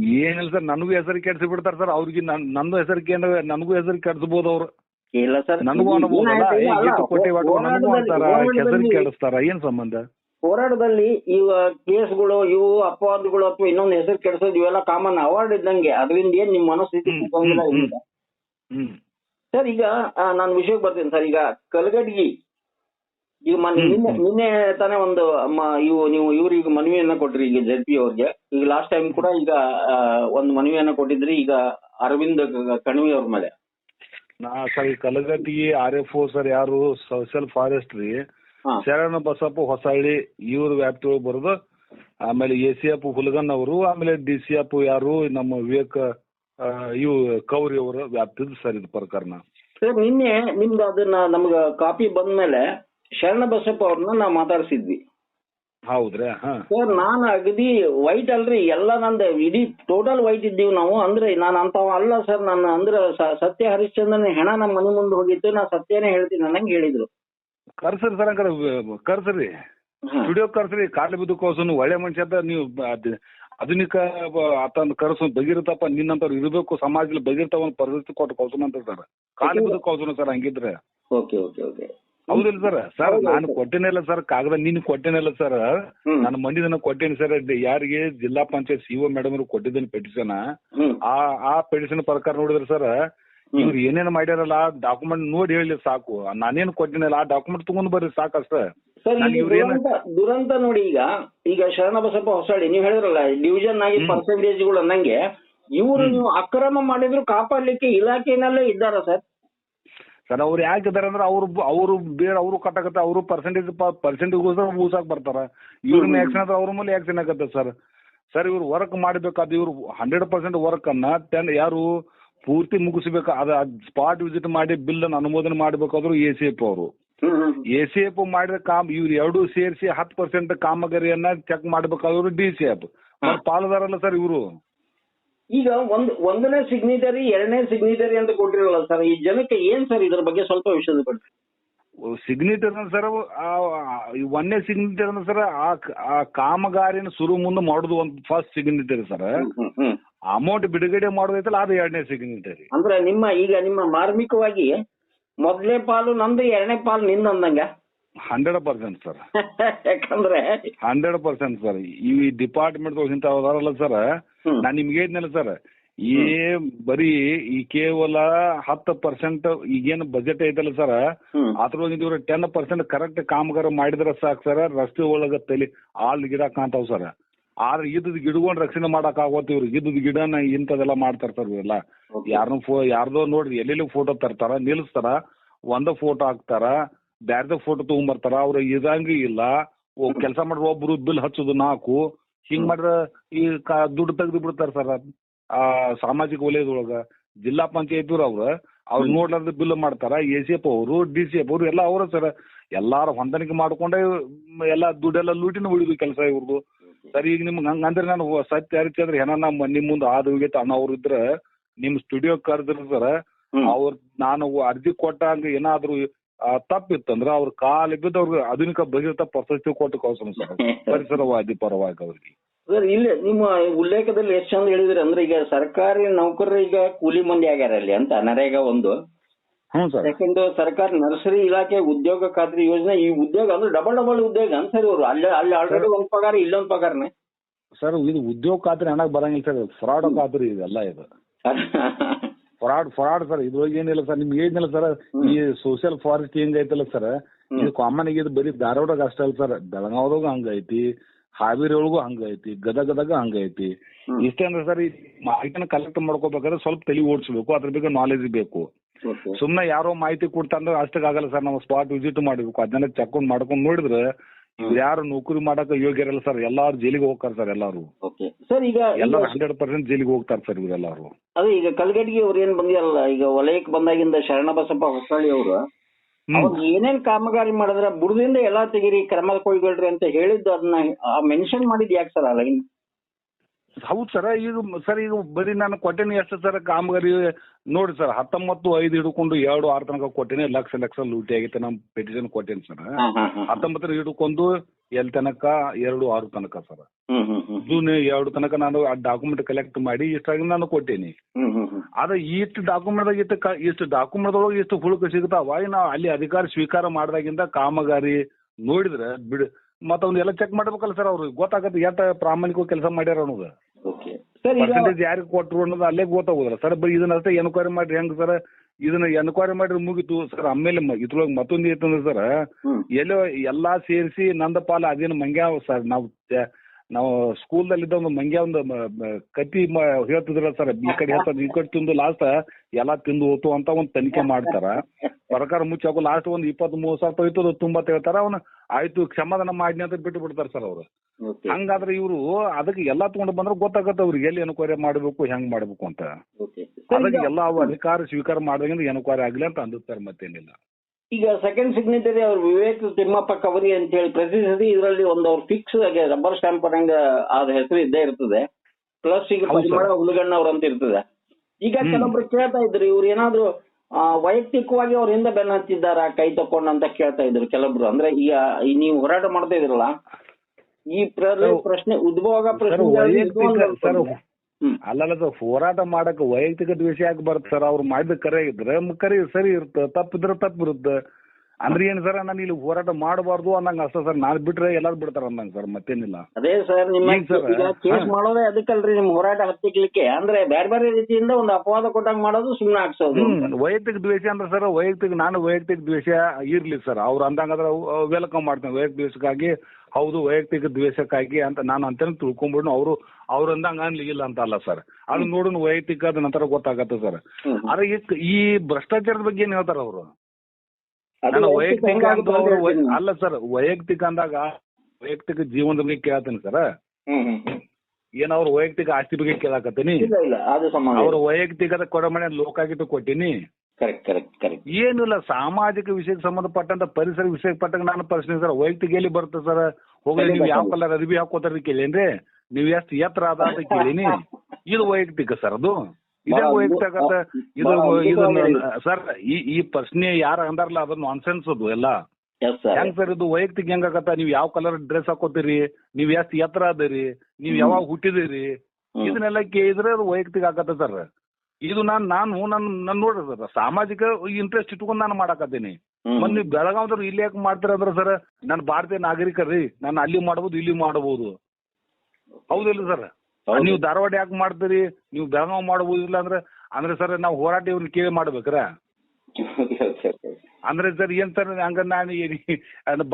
ಏನಿಲ್ಲ ಸರ್ ನನಗೂ ಹೆಸರು ಕೆಡಿಸಿ ಬಿಡ್ತಾರೆ ಸರ್. ಅವ್ರಿಗೆ ನನ್- ನಂದು ಹೆಸರು ಕೇಂದ್ರ ನನಗೂ ಹೆಸರು ಕೆಡಿಸಬಹುದು ಅವ್ರು. ಇಲ್ಲ ಸರ್ ನನಗೂ ಅನುಭವ ಕೆಡಿಸ್ತಾರ? ಏನ್ ಸಂಬಂಧ? ಹೋರಾಟದಲ್ಲಿ ಇವ ಕೇಸ್ಗಳು ಇವು ಅಪವಾದಗಳು ಅಥವಾ ಇನ್ನೊಂದು ಹೆಸರು ಕೆಡಿಸೋದು ಇವೆಲ್ಲ ಕಾಮನ್ ಅವಾರ್ಡ್ ಇದ್ದಂಗೆ. ಅದರಿಂದ ಏನ್ ನಿಮ್ ಮನಸ್ಥಿತಿ ಸರ್ ಈಗ ನಾನು ವಿಷಯಕ್ಕೆ ಬರ್ತೀನಿ ಸರ್. ಈಗ ಕಲಗಡ್ಗಿ ಈಗ ನಿನ್ನೆ ನಿನ್ನೆ ತಾನೇ ಒಂದು ಇವು ನೀವು ಇವ್ರಿಗೆ ಮನವಿಯನ್ನ ಕೊಟ್ರಿ ಈಗ ಜೆಡ್ ಪಿ ಅವ್ರಿಗೆ. ಈಗ ಲಾಸ್ಟ್ ಟೈಮ್ ಕೂಡ ಈಗ ಒಂದು ಮನವಿಯನ್ನ ಕೊಟ್ಟಿದ್ರಿ. ಈಗ ಅರವಿಂದ್ ಕಣಿವಿ ಅವ್ರ ಮೇಲೆ. ನಾ ಸರ್ ಈ Kalghatgi R F O sir ಯಾರು ಸೋಷಿಯಲ್ ಫಾರೆಸ್ಟ್ರಿ ರೀ. ಶರಣ ಬಸಪ್ಪ ಹೊಸಳ್ಳಿ ಇವ್ರ ವ್ಯಾಪ್ತಿ ಒಳಗೆ ಬರೋದು. ಆಮೇಲೆ ಎ ಸಿ ಎಫ್ ಹುಲಗನ್ ಅವರು ಆಮೇಲೆ ಡಿ ಸಿ ಎಫ್ ಯಾರು ನಮ್ಮ ವಿವೇಕ ಇವು ಕೌರಿ ಅವರ ವ್ಯಾಪ್ತಿದ್ ಸರ್ ಇದು ಪ್ರಕರಣ. ಸರ್ ನಿನ್ನೆ ನಿಮ್ದು ಅದನ್ನ ನಮ್ಗ ಕಾಪಿ ಬಂದ್ಮೇಲೆ ಶರಣ ಬಸಪ್ಪ ಅವ್ರನ್ನ ನಾವು ಮಾತಾಡ್ಸಿದ್ವಿ. ಹೌದ್ರಾ? ಹಾ. ಸರ್ ನಾನು ಅಗದಿ ವೈಟ್ ಅಲ್ರಿ ಎಲ್ಲ ನಂದು ಇಡೀ ಟೋಟಲ್ ವೈಟ್ ಇದ್ದೀವಿ ನಾವು. ಅಂದ್ರೆ ನಾನು ಅಂತಾವ ಅಲ್ಲ ಸರ್ ನಾನು ಅಂದ್ರೆ ಸ- ಸತ್ಯ ಹರಿಶ್ಚಂದ್ರನ ಹೆಣ ನಮ್ಮ ಮನೆ ಮುಂದೆ ಹೋಗಿತ್ತು ನಾ ಸತ್ಯನೇ ಹೇಳ್ತೀನಿ ನನಂಗೆ ಹೇಳಿದ್ರು. Cursory sir anchor cursory. ಹಾ. ಸ್ಟುಡಿಯೋ ಕರ್ಸ್ರಿ ಕಾರ್ಲಿ ಬಿದ್ದು ಕೋಸನು ಒಳ್ಳೆ ಮನುಷ್ಯ ಅಂತ ನೀವು ಅದ್- ಆಧುನಿಕ ಆತನ ಕರ್ಸು ಬಗಿರ್ತಪ್ಪ ನಿನ್ನಂತವ್ರು ಇರಬೇಕು ಸಮಾಜದಲ್ಲಿ ಬಗಿರ್ತಾವ ಒಂದು ಪರಿಸ್ಥಿತಿ ಕೊಟ್ಟು ಕಳ್ಸೋಣ ಅಂತ ಸರ್ ಕಾಲು ಬಿದ್ದು ಕಳ್ಸೋಣ ಸರ್ ಹಂಗಿದ್ರೆ. ಓಕೆ ಓಕೆ ಓಕೆ ಹೌದಿಲ್ಲ ಸರ್ ಸರ್ ನಾನು. ಕೊಟ್ಟೇನಿಲ್ಲ ಸರ್ ಕಾಗದ ನೀನು ಕೊಟ್ಟೇನಿಲ್ಲ ಸರ್ ನಾನು ಮಂದಿದನ್ನ ಕೊಟ್ಟೇನಿ ಸರ್ ಯಾರಿಗೆ ಜಿಲ್ಲಾ ಪಂಚಾಯತ್ ಸಿಒ ಮೇಡಮ್ ಅವ್ರು ಕೊಟ್ಟಿದ್ದೇನೆ ಪೆಟಿಷನ್ ಆ ಆ ಪೆಟಿಷನ್ ಪ್ರಕಾರ ನೋಡಿದ್ರೆ ಸರ್ ಇವ್ರು ಏನೇನ್ ಮಾಡ್ಯಾರಲ್ಲ ಆ ಡಾಕ್ಯುಮೆಂಟ್ ನೋಡಿ ಹೇಳಿ ಸಾಕು. ನಾನೇನು ಕೊಟ್ಟಿನಲ್ಲ ಆ ಡಾಕ್ಯುಮೆಂಟ್ ತಗೊಂಡ್ ಬರ್ರಿ ಸಾಕಷ್ಟ ದುರಂತ ದುರಂತ ನೋಡಿ ಈಗ ಈಗ ಶರಣಬಸಪ್ಪ ಹೊಸಳ್ಳಿ ನೀವು ಹೇಳಿದ್ರಲ್ಲ ಡಿವಿಷನ್ ಆಗಿ ಪರ್ಸೆಂಟೇಜ್ಗಳು ಅನ್ನಂಗೆ ಇವರು ನೀವು ಅಕ್ರಮ ಮಾಡಿದ್ರು ಕಾಪಾಡ್ಲಿಕ್ಕೆ ಇಲಾಖೆನಲ್ಲೇ ಇದ್ದಾರ ಸರ್ ಸರ್ ಅವ್ರು ಯಾಕೆ ಇದಾರೆ ಅಂದ್ರೆ ಅವ್ರು ಅವರು ಬೇರೆ ಅವರು ಕಟ್ಟಕತ್ತೆ ಅವರು ಪರ್ಸೆಂಟೇಜ್ ಪರ್ಸೆಂಟೇಜ್ಗೋಸ್ಕರ ಊಸಾಕ್ ಬರ್ತಾರ. ಇವ್ರನ್ನ ಆಕ್ಷನ್ ಆದ್ರೆ ಅವ್ರ ಮೇಲೆ ಆಕ್ಷನ್ ಆಗತ್ತೆ ಸರ್. ಸರ್ ಇವ್ರು ವರ್ಕ್ ಮಾಡಬೇಕಾದ ಇವ್ರು ಹಂಡ್ರೆಡ್ ಪರ್ಸೆಂಟ್ ವರ್ಕ್ ಅನ್ನ ಟೆನ್ ಯಾರು ಪೂರ್ತಿ ಮುಗಿಸ್ಬೇಕು ಅದ ಸ್ಪಾಟ್ ವಿಸಿಟ್ ಮಾಡಿ ಬಿಲ್ ಅನ್ನು ಅನುಮೋದನೆ ಮಾಡ್ಬೇಕಾದ್ರು ಎ ಸಿ ಎಫ್ ಅವರು. ಎ ಸಿ ಎಫ್ ಮಾಡಿದ ಕಾಮ್ ಇವ್ರು ಎರಡು ಸೇರಿಸಿ ಹತ್ತು ಪರ್ಸೆಂಟ್ ಕಾಮಗಾರಿಯನ್ನ ಚೆಕ್ ಮಾಡ್ಬೇಕಾದ್ರು ಡಿ ಸಿ ಎಫ್ ಪಾಲುದಾರಲ್ಲ ಸರ್ ಇವರು. ಈಗ ಒಂದ್ ಒಂದನೇ ಸಿಗ್ನೇಚರಿ ಎರಡನೇ ಸಿಗ್ನೇಚರಿ ಅಂತ ಕೊಟ್ಟಿರಲ್ಲ ಸರ್ ಈ ಜನಕ್ಕೆ ಏನ್ ಸರ್ ಇದ್ರ ಬಗ್ಗೆ ಸ್ವಲ್ಪ ವಿಷಯದ ಕೊಡಿ ಸಿಗ್ನೇಚರ್ ಸರ್ ಒಂದೇ ಸಿಗ್ನೇಚರ್ ಸರ್ ಆ ಆ ಕಾಮಗಾರಿನ ಶುರು ಮುಂದೆ ಮಾಡುದು ಒಂದು ಫಸ್ಟ್ ಸಿಗ್ನೇಚರ್ ಸರ್. ಅಮೌಂಟ್ ಬಿಡುಗಡೆ ಮಾಡೋದೈತಲ್ಲ ಅದು ಎರಡನೇ ಸಿಗ್ನೇಟರಿ ಅಂದ್ರೆ ನಿಮ್ಮ ಈಗ ನಿಮ್ಮ ಮಾರ್ಮಿಕವಾಗಿ ಮೊದಲನೇ ಪಾಲು ನಂದು ಎರಡನೇ ಪಾಲು ನಿನ್ನ ಅಂದಂಗ? Hundred percent sir. ಯಾಕಂದ್ರೆ? Hundred percent sir. ಈ ಡಿಪಾರ್ಟ್ಮೆಂಟ್ ಅದಾರಲ್ಲ ಸರ್. ನಾನು ನಿಮ್ಗೆ ಹೇಳಿದ್ನಲ್ಲ ಸರ್. ಈ ಬರೀ ಈ ಕೇವಲ ಹತ್ತು ಪರ್ಸೆಂಟ್ ಈಗೇನು ಬಜೆಟ್ ಐತಲ್ಲ ಸರ್. ಹ್ಮ್. ಅದ್ರೊಳಗೆ ಇವ್ರು ಟೆನ್ ಪರ್ಸೆಂಟ್ ಕರೆಕ್ಟ್ ಕಾಮಗಾರಿ ಮಾಡಿದ್ರೆ ಸಾಕು ಸರ್. ರಸ್ತೆ ಒಳಗ ತಲೆ ಆಳ್ ಗಿಡ ಕಾಣ್ತಾವ್ ಸರ್. ಆದ್ರೆ ಇದ್ದದ್ ಗಿಡಗಳನ್ನ ರಕ್ಷಣೆ ಮಾಡಕ್ ಆಗೋತ್ ಇವ್ರು. ಇದ್ದದ್ ಗಿಡನ ಇಂಥದೆಲ್ಲ ಮಾಡ್ತಾರ ಸರ್ ಇವೆಲ್ಲ ಯಾರ್ನ ಯಾರನ್ನ ಫೋ ಯಾರ್ದೋ ನೋಡ್ರಿ ಎಲ್ಲೆಲ್ಲಿ ಫೋಟೋ ತರ್ತಾರ ನಿಲ್ಲಿಸ್ತಾರ ಒಂದ ಫೋಟೋ ಹಾಕ್ತಾರ. ಬ್ಯಾರ್ದ ಫೋಟೋ ತಗೊಂಬರ್ತಾರ ಅವ್ರ ಇದಂಗ ಇಲ್ಲ. ಕೆಲಸ ಮಾಡ್ರ ಒಬ್ರು ಬಿಲ್ ಹಚ್ಚೋದು ನಾಲ್ಕು ಹಿಂಗ್ ಮಾಡ್ರ ಈ ದುಡ್ಡು ತೆಗ್ದು ಬಿಡ್ತಾರ ಸರ್ ಆ ಸಾಮಾಜಿಕ ವಲಯದೊಳಗ ಜಿಲ್ಲಾ ಪಂಚಾಯತ್ ಅವ್ರ ಅವ್ರು ನೋಡ್ಲಾರ್ದ ಬಿಲ್ ಮಾಡ್ತಾರ ಎ ಸಿ ಎಫ್ ಅವರು ಡಿ ಸಿ ಎಫ್ ಅವರು ಎಲ್ಲ ಅವ್ರ ಸರ್ ಎಲ್ಲಾರು ಹೊಂದಾಣಿಕೆ ಮಾಡ್ಕೊಂಡೆ ಎಲ್ಲಾ ದುಡ್ಡೆಲ್ಲ ಲೂಟಿನ ಉಳಿದು ಕೆಲಸ ಇವ್ರದ್ದು ಸರ್ ಈಗ ನಿಮ್ಗೆ ಹಂಗಂದ್ರೆ ನಾನು ಸತ್ಯ ಅರಿತಿ ಅಂದ್ರೆ ಏನ ನಮ್ಮ ನಿಮ್ ಮುಂದೆ ಆದ ಹೋಗೈತೆ ಅಣ್ಣವ್ರು ಇದ್ರ ನಿಮ್ ಸ್ಟುಡಿಯೋ ಕರೆದ್ರ ಸರ್ ಅವ್ರ ನಾನು ಅರ್ಜಿ ಕೊಟ್ಟ ಹಂಗ ಏನಾದ್ರು ತಪ್ಪಿತ್ತಂದ್ರ ಅವ್ರ ಕಾಲು ಬಿದ್ದು ಅವ್ರಿಗೆ ಆಧುನಿಕ ಭಗೀರಥ ಪ್ರಶಸ್ತಿ ಕೊಟ್ಟು ಕಳ್ಸೋಣ ಸರ್ ಪರಿಸರವಾದಿ ಪರವಾಗಿ ಅವ್ರಿಗೆ. ಸರ್ ಇಲ್ಲ ನಿಮ್ಮ ಉಲ್ಲೇಖದಲ್ಲಿ ಎಷ್ಟು ಚಂದ ಹೇಳಿದ್ರಿ ಅಂದ್ರೆ ಈಗ ಸರ್ಕಾರಿ ನೌಕರರು ಈಗ ಕೂಲಿ ಮಂದಿ ಆಗ್ಯಾರ ಅಲ್ಲಿ ಅಂತ ನರೇಗಾ ಒಂದು. ಸೆಕೆಂಡ್ ಸರ್ಕಾರ ನರ್ಸರಿ ಇಲಾಖೆ ಉದ್ಯೋಗ ಖಾತ್ರಿ ಯೋಜನೆ ಈ ಉದ್ಯೋಗ ಅಂದ್ರೆ ಡಬಲ್ ಡಬಲ್ ಉದ್ಯೋಗ ಅಂತ ಸರ್ ಇವರು. ಅಲ್ಲಿ ಅಲ್ಲಿ ಆಲ್ರೆಡಿ ಒಂದ್ ಪಗಾರ ಇಲ್ಲೊಂದ್ ಪಗಾರನೇ ಸರ್ ಇದು ಉದ್ಯೋಗ ಖಾತ್ರಿ ಹಣಕ್ ಬರಂಗಿಲ್ಲ ಸರ್ ಫ್ರಾಡ್ ಖಾತ್ರಿ ಇದೆಲ್ಲ ಇದು. ಫ್ರಾಡ್ ಫ್ರಾಡ್ ಸರ್ ಇದ್ರೊಳಗೆ ಏನಿಲ್ಲ ಸರ್ ನಿಮ್ಗೆ ಏನಿಲ್ಲ ಸರ್ ಈ ಸೋಷಿಯಲ್ ಫಾರೆಸ್ಟ್ ಹೆಂಗ್ ಐತಲ್ಲ ಸರ್ ಇದು ಕಾಮನ್ ಆಗಿ ಇದು ಬರೀ ಧಾರವಾಡದಾಗ ಅಷ್ಟೇ ಅಲ್ಲ ಸರ್ ಬೆಳಗಾವದಾಗ ಹಂಗೈತಿ ಹಾವೇರಿ ಒಳಗೂ ಹಂಗೈತಿ ಗದಗದಾಗ ಹಂಗೈತಿ ಇಷ್ಟೇ ಅಂದ್ರೆ ಸರ್ ಈ ಮಾಹಿತಿನ ಕಲೆಕ್ಟ್ ಮಾಡ್ಕೋಬೇಕಾದ್ರೆ ಸ್ವಲ್ಪ ತಲೆ ಓಡಿಸ್ಬೇಕು ಅದ್ರ ಬಗ್ಗೆ ನಾಲೆಜ್ ಬೇಕು. ಸುಮ್ನೆ ಯಾರೋ ಮಾಹಿತಿ ಕೊಡ್ತಾಂದ್ರೆ ಅಷ್ಟಕ್ಕಾಗಲ್ಲ ಸರ್ ನಾವು ಸ್ಪಾಟ್ ವಿಸಿಟ್ ಮಾಡಬೇಕು ಅದನ್ನೆಲ್ಲ ಚೆಕ್ ಮಾಡ್ಕೊಂಡು ನೋಡಿದ್ರೆ ಇವ್ರು ಯಾರು ನೌಕರಿ ಮಾಡಕ್ ಯೋಗ್ಯ ಇರಲ್ಲ ಸರ್. ಎಲ್ಲಾರು ಜೈಲಿಗೆ ಹೋಗ್ತಾರೆ ಸರ್ ಎಲ್ಲಾರು. ಓಕೆ. ಸರ್ ಈಗ ಎಲ್ಲಾರು ಹಂಡ್ರೆಡ್ ಪರ್ಸೆಂಟ್ ಜೈಲಿಗೆ ಹೋಗ್ತಾರೆ ಸರ್ ಇವರೆಲ್ಲಾರು. ಅದೇ ಈಗ ಕಲ್ಗಟ್ಟಿಗೆ ಅವ್ರು ಏನ್ ಬಂದಿಲ್ಲ ಈಗ ವಲಯಕ್ಕೆ ಬಂದಾಗಿಂದ ಶರಣಬಸಪ್ಪ ಹೊಸಳ್ಳಿ ಅವರು ಅವ್ರು ಏನೇನ್ ಕಾಮಗಾರಿ ಮಾಡಿದ್ರ ಬುಡದಿಂದ ಎಲ್ಲಾ ತೆಗೀರಿ ಕ್ರಮ ಕೈಗೊಳ್ರಿ ಅಂತ ಹೇಳಿದ್ದು ಅದನ್ನ ಮೆನ್ಷನ್ ಮಾಡಿದ್ ಯಾಕೆ ಸರ್ ಆ ಲೈನ್ ಹೌದು ಸರ್ ಈಗ ಸರ್ ಈಗ ಬರೀ ನಾನು ಕೊಟ್ಟೇನಿ ಎಷ್ಟು ಸರ್ ಕಾಮಗಾರಿ ನೋಡಿ ಸರ್ ಹತ್ತೊಂಬತ್ತು ಐದು ಹಿಡ್ಕೊಂಡು ಎರಡು ಆರು ತನಕ ಕೊಟ್ಟೇನಿ ಲಕ್ಷ ಲಕ್ಷ ಲೂಟಿ ಆಗೈತೆ ನಮ್ಮ ಪೆಟಿಷನ್ ಕೊಟ್ಟೇನಿ ಸರ್. ಹತ್ತೊಂಬತ್ತರ ಹಿಡ್ಕೊಂಡು ಎಲ್ ತನಕ ಎರಡು ಆರು ತನಕ ಸರ್. ಜೂನ್ ಎರಡು ತನಕ ನಾನು ಆ ಡಾಕ್ಯುಮೆಂಟ್ ಕಲೆಕ್ಟ್ ಮಾಡಿ ಇಷ್ಟಾಗಿ ನಾನು ಕೊಟ್ಟೇನಿ. ಆದ್ರೆ ಇಷ್ಟು ಡಾಕ್ಯುಮೆಂಟ್ ಕ- ಇಷ್ಟು ಡಾಕ್ಯುಮೆಂಟ್ ಒಳಗೆ ಇಷ್ಟು ಹುಳುಕು ಸಿಗ್ತಾವ? ನಾವು ಅಲ್ಲಿ ಅಧಿಕಾರಿ ಸ್ವೀಕಾರ ಮಾಡಿದಾಗಿಂದ ಕಾಮಗಾರಿ ನೋಡಿದ್ರೆ ಬಿಡ್. ಮತ್ತ ಅವ್ನ ಎಲ್ಲ ಚೆಕ್ ಮಾಡ್ಬೇಕಲ್ಲ ಸರ್ ಅವ್ರಿಗೆ ಗೊತ್ತಾಗತ್ತೆ ಎಷ್ಟ ಪ್ರಾಮಾಣಿಕ ಕೆಲಸ ಮಾಡ್ಯಾರ ಅನ್ನೋದು. ಓಕೆ ಸರ್ ಪರ್ಸೆಂಟೇಜ್ ಯಾರಿಗೆ ಕೊಟ್ರು ಅನ್ನೋದು ಅಲ್ಲೇ ಗೊತ್ತಾಗೋದ್ರ ಸರ್ ಬರೀ ಇದನ್ನ ಅಷ್ಟೇ ಎನ್ಕ್ವೈರಿ ಮಾಡ್ರಿ ಹೆಂಗ್ ಸರ್ ಇದನ್ನ ಎನ್ಕ್ವೈರಿ ಮಾಡಿದ್ರೆ ಮುಗಿತು. ಸರ್ ಆಮೇಲೆ ಇದ್ರೊಳಗೆ ಮತ್ತೊಂದು ಐತಂದ್ರೆ ಸರ್ ಎಲ್ಲೋ ಎಲ್ಲಾ ಸೇರಿಸಿ ನಂದ ಪಾಲ ಅದೇನು ಮಂಗ್ಯಾವ ಸರ್ ನಾವು ನಾವು ಸ್ಕೂಲ್ದಲ್ಲಿದ್ದ ಒಂದು ಮಂಗ್ಯ ಒಂದು ಕತಿ ಹೇಳ್ತಿದ್ರಲ್ಲ ಸರ್ ಈ ಕಡೆ ಹೇಳ್ತಾರೆ ಈ ಕಡೆ ತಿಂದು ಲಾಸ್ಟ್ ಎಲ್ಲಾ ತಿಂದು ಹೋತು ಅಂತ ಒಂದು ತನಿಖೆ ಮಾಡ್ತಾರ. ಸರ್ಕಾರ ಮುಚ್ಚಾಕು ಲಾಸ್ಟ್ ಒಂದು ಇಪ್ಪತ್ತ್ ಮೂವತ್ತು ಸಾವಿರ ರೂಪಾಯಿ ಇತ್ತು ತುಂಬಾ ಹೇಳ್ತಾರ ಅವನು ಆಯ್ತು ಕ್ಷಮಾದಾನ ಮಾಡಿ ಅಂತ ಬಿಟ್ಟು ಬಿಡ್ತಾರ ಸರ್ ಅವರು. ಹಂಗಾದ್ರೆ ಇವರು ಅದಕ್ಕೆ ಎಲ್ಲಾ ತಗೊಂಡು ಬಂದ್ರೆ ಗೊತ್ತಾಗತ್ತೆ ಅವ್ರಿಗೆ ಎಲ್ಲಿ ಎನ್ಕ್ವೈರಿ ಮಾಡ್ಬೇಕು ಹೆಂಗ್ ಮಾಡ್ಬೇಕು ಅಂತ. ಅದಕ್ಕೆ ಎಲ್ಲಾ ಅಧಿಕಾರ ಸ್ವೀಕಾರ ಮಾಡಿದಾಗ ಎನ್ಕ್ವೈರಿ ಆಗ್ಲಿ ಅಂತ ಅಂದಿರ್ತಾರೆ ಮತ್ತೇನಿಲ್ಲ. ಈಗ ಸೆಕೆಂಡ್ ಸಿಗ್ನೇಟರಿ ಅವ್ರ ವಿವೇಕ್ ತಿಮ್ಮಪ್ಪ ಕವರಿ ಅಂತ ಹೇಳಿ ಪ್ರತಿ ಸತಿ ಇದರಲ್ಲಿ ಒಂದು ಅವ್ರು ಫಿಕ್ಸ್ ಆಗಿ ರಬ್ಬರ್ ಸ್ಟಾಂಪ್ ನಂಗ ಅದ ಹೆಸರು ಇದ್ದೇ ಇರ್ತದೆ ಪ್ಲಸ್ ಈಗ. ಪರಿಮಳ ಹುಲಗಣ್ಣ ಅವ್ರ ಅಂತ ಇರ್ತದೆ ಈಗ. ಕೆಲವೊಬ್ರು ಕೇಳ್ತಾ ಇದ್ರು ಇವ್ರು ಏನಾದ್ರು ವೈಯಕ್ತಿಕವಾಗಿ ಅವ್ರ ಹಿಂದೆ ಬೆನ್ನ ಹತ್ತಿದ್ದಾರ ಕೈ ತಕೊಂಡು ಅಂತ ಕೇಳ್ತಾ ಇದ್ರು ಕೆಲವೊಬ್ರು ಅಂದ್ರೆ ಈಗ ನೀವು ಹೋರಾಟ ಮಾಡ್ತಾ ಇದ್ರಲ್ಲ ಈ ಪ್ರ- ಪ್ರಶ್ನೆ ಉದ್ಭವ ಪ್ರಶ್ನೆ ಅಲ್ಲಲ್ಲ ಸರ್ ಹೋರಾಟ ಮಾಡಕ್ ವೈಯಕ್ತಿಕ ದ್ವೇಷ ಯಾಕೆ ಬರುತ್ತೆ ಸರ್? ಅವ್ರು ಮಾಡಿದ ಕರೆ ಇದ್ರೆ ಕರೆ ಸರಿ ಇರುತ್ತೆ. ತಪ್ಪಿದ್ರೆ ತಪ್ಪಿರುತ್ತೆ ಅಂದ್ರೆ ಏನ್ ಸರ್ ನಾನು ಇಲ್ಲಿ ಹೋರಾಟ ಮಾಡಬಾರ್ದು ಅನ್ನಂಗ ಅಷ್ಟ ಸರ್. ನಾನ್ ಬಿಟ್ರೆ ಎಲ್ಲಾರು ಬಿಡ್ತಾರ ಅನ್ನಂಗ ಸರ್. ಮತ್ತೇನಿಲ್ಲ. ಅದೇ ಸರ್ ನಿಮ್ಮ ಕೇಸ್ ಮಾಡೋದೇ ಅದಕ್ಕಲ್ರಿ ನಿಮ್ ಹೋರಾಟ ಹತ್ತಿಕ್ಲಿಕ್ಕೆ. ಅಂದ್ರೆ ಬೇರೆ ಬೇರೆ ರೀತಿಯಿಂದ ಒಂದು ಅಪವಾದ ಕೊಟ್ಟಂಗ್ ಮಾಡೋದು ಸುಮ್ಮನೆ ಹಾಕ್ಸೋದು. ವೈಯಕ್ತಿಕ ದ್ವೇಷ ಅಂದ್ರೆ ಸರ್ ವೈಯಕ್ತಿಕ ನಾನು ವೈಯಕ್ತಿಕ ದ್ವೇಷ ಇರ್ಲಿ ಸರ್. ಅವ್ರು ಅಂದಂಗಾದ್ರೆ ವೆಲ್ಕಮ್ ಮಾಡ್ತೇನೆ ವೈಯಕ್ತಿಕ ದ್ವೇಷಕ್ಕಾಗಿ. ಹೌದು ವೈಯಕ್ತಿಕ ದ್ವೇಷಕ್ಕಾಗಿ ಅಂತ ನಾನು ಅಂತ ತಿಳ್ಕೊಂಡ್ಬಿಡ್ನು ಅವರು ಅವ್ರು ಹಂಗ ಅನ್ಲಿಗಿಲ್ಲ ಅಂತ ಅಲ್ಲ ಸರ್. ಅದು ನೋಡೋಣ ವೈಯಕ್ತಿಕ ಅದ ನಂತರ ಗೊತ್ತಾಗತ್ತೆ ಸರ್. ಆದ್ರೆ ಈ- ಭ್ರಷ್ಟಾಚಾರದ ಬಗ್ಗೆ ಏನ್ ಹೇಳ್ತಾರ ಅವರು? ವೈಯಕ್ತಿಕ ಅಂತ ಅವ್ರು. ಅಲ್ಲ ಸರ್ ವೈಯಕ್ತಿಕ ಅಂದಾಗ ವೈಯಕ್ತಿಕ ಜೀವನದ ಬಗ್ಗೆ ಕೇಳ್ತೀನಿ ಸರ್. ಏನ ಅವ್ರ ವೈಯಕ್ತಿಕ ಆಸ್ತಿ ಬಗ್ಗೆ ಕೇಳಾಕತ್ತೀನಿ? ಅವ್ರ ವೈಯಕ್ತಿಕದ ಕೊಡಮಣೆ ಲೋಕಾಗಿಟ್ಟು ಕೊಟ್ಟಿನಿ. ಕರೆಕ್ಟ್ ಕರೆಕ್ಟ್ ಕರೆಕ್ಟ್ ಏನಿಲ್ಲ ಸಾಮಾಜಿಕ ವಿಷಯಕ್ಕೆ ಸಂಬಂಧಪಟ್ಟಂತ ಪರಿಸರ ವಿಷಯಕ್ಕೆ ಪಟ್ಟಂಗ ನಾನು ಪ್ರಶ್ನೆ ಸರ್. ವೈಯಕ್ತಿಕ ಎಲ್ಲಿ ಬರುತ್ತೆ ಸರ್? ಹೋಗ್ಲಿ ನೀವು ಯಾವ ಕಲರ್ ಅರಿವಿ ಹಾಕೋತಾರ ಕೇಳೇನ್ರಿ? ನೀವು ಎಷ್ಟು ಎತ್ತರ ಅದ ಅಂತ ಕೇಳೀನಿ. ಇದು ವೈಯಕ್ತಿಕ ಸರ್ ಅದು. ಇದೇ ವೈಯಕ್ತಿಕ ಇದು ಇದು. ಸರ್ ಈ ಈ ಪ್ರಶ್ನೆ ಯಾರು ಅಂದಾರಲ್ಲ ಅದು ನಾನ್ಸೆನ್ಸ್ ಅದು ಎಲ್ಲ. ಹೆಂಗ್ ಸರ್ ಇದು ವೈಯಕ್ತಿಕ ಹೆಂಗಾಗತ್ತ ನೀವ್ ಯಾವ ಕಲರ್ ಡ್ರೆಸ್ ಹಾಕೋತೀರಿ? ನೀವ್ ಎಷ್ಟ್ ಎತ್ತರ ಅದರಿ? ನೀವ್ ಯಾವಾಗ ಹುಟ್ಟಿದಿರಿ. ಇದನ್ನೆಲ್ಲ ಕೇಳಿದ್ರೆ ಅದು ವೈಯಕ್ತಿಕ ಆಗತ್ತ ಸರ್. ಇದು ನಾನ್ ನಾನು ನನ್ನ ನನ್ ನೋಡ್ರಿ ಸರ್ ಸಾಮಾಜಿಕ ಇಂಟ್ರೆಸ್ಟ್ ಇಟ್ಕೊಂಡ್ ನಾನು ಮಾಡಾಕತ್ತೀನಿ. ಮೊನ್ನೆ ಮತ್ ನೀವ್ ಬೆಳಗಾವ್ದವ್ರು ಇಲ್ಲಿ ಯಾಕೆ ಮಾಡ್ತೀರ ಅಂದ್ರೆ ಸರ್ ನಾನು ಭಾರತೀಯ ನಾಗರಿಕರ್ರಿ ನಾನು ಅಲ್ಲಿ ಮಾಡಬಹುದು ಇಲ್ಲಿ ಮಾಡಬಹುದು ಹೌದಿಲ್ಲ ಸರ್. ನೀವು ಧಾರವಾಡ ಯಾಕೆ ಮಾಡ್ತೀರಿ ನೀವು ಬೆಳಗಾವ್ ಮಾಡಬಹುದಿಲ್ಲ ಅಂದ್ರೆ ಅಂದ್ರೆ ಸರ್ ನಾವು ಹೋರಾಟ ಇವ್ರನ್ನ ಕೇಳಿ ಮಾಡ್ಬೇಕ್ರ. ಅಂದ್ರೆ ಸರ್ ಏನ್ ಸರ್ ಹಂಗ ನಾನು ಏನಿ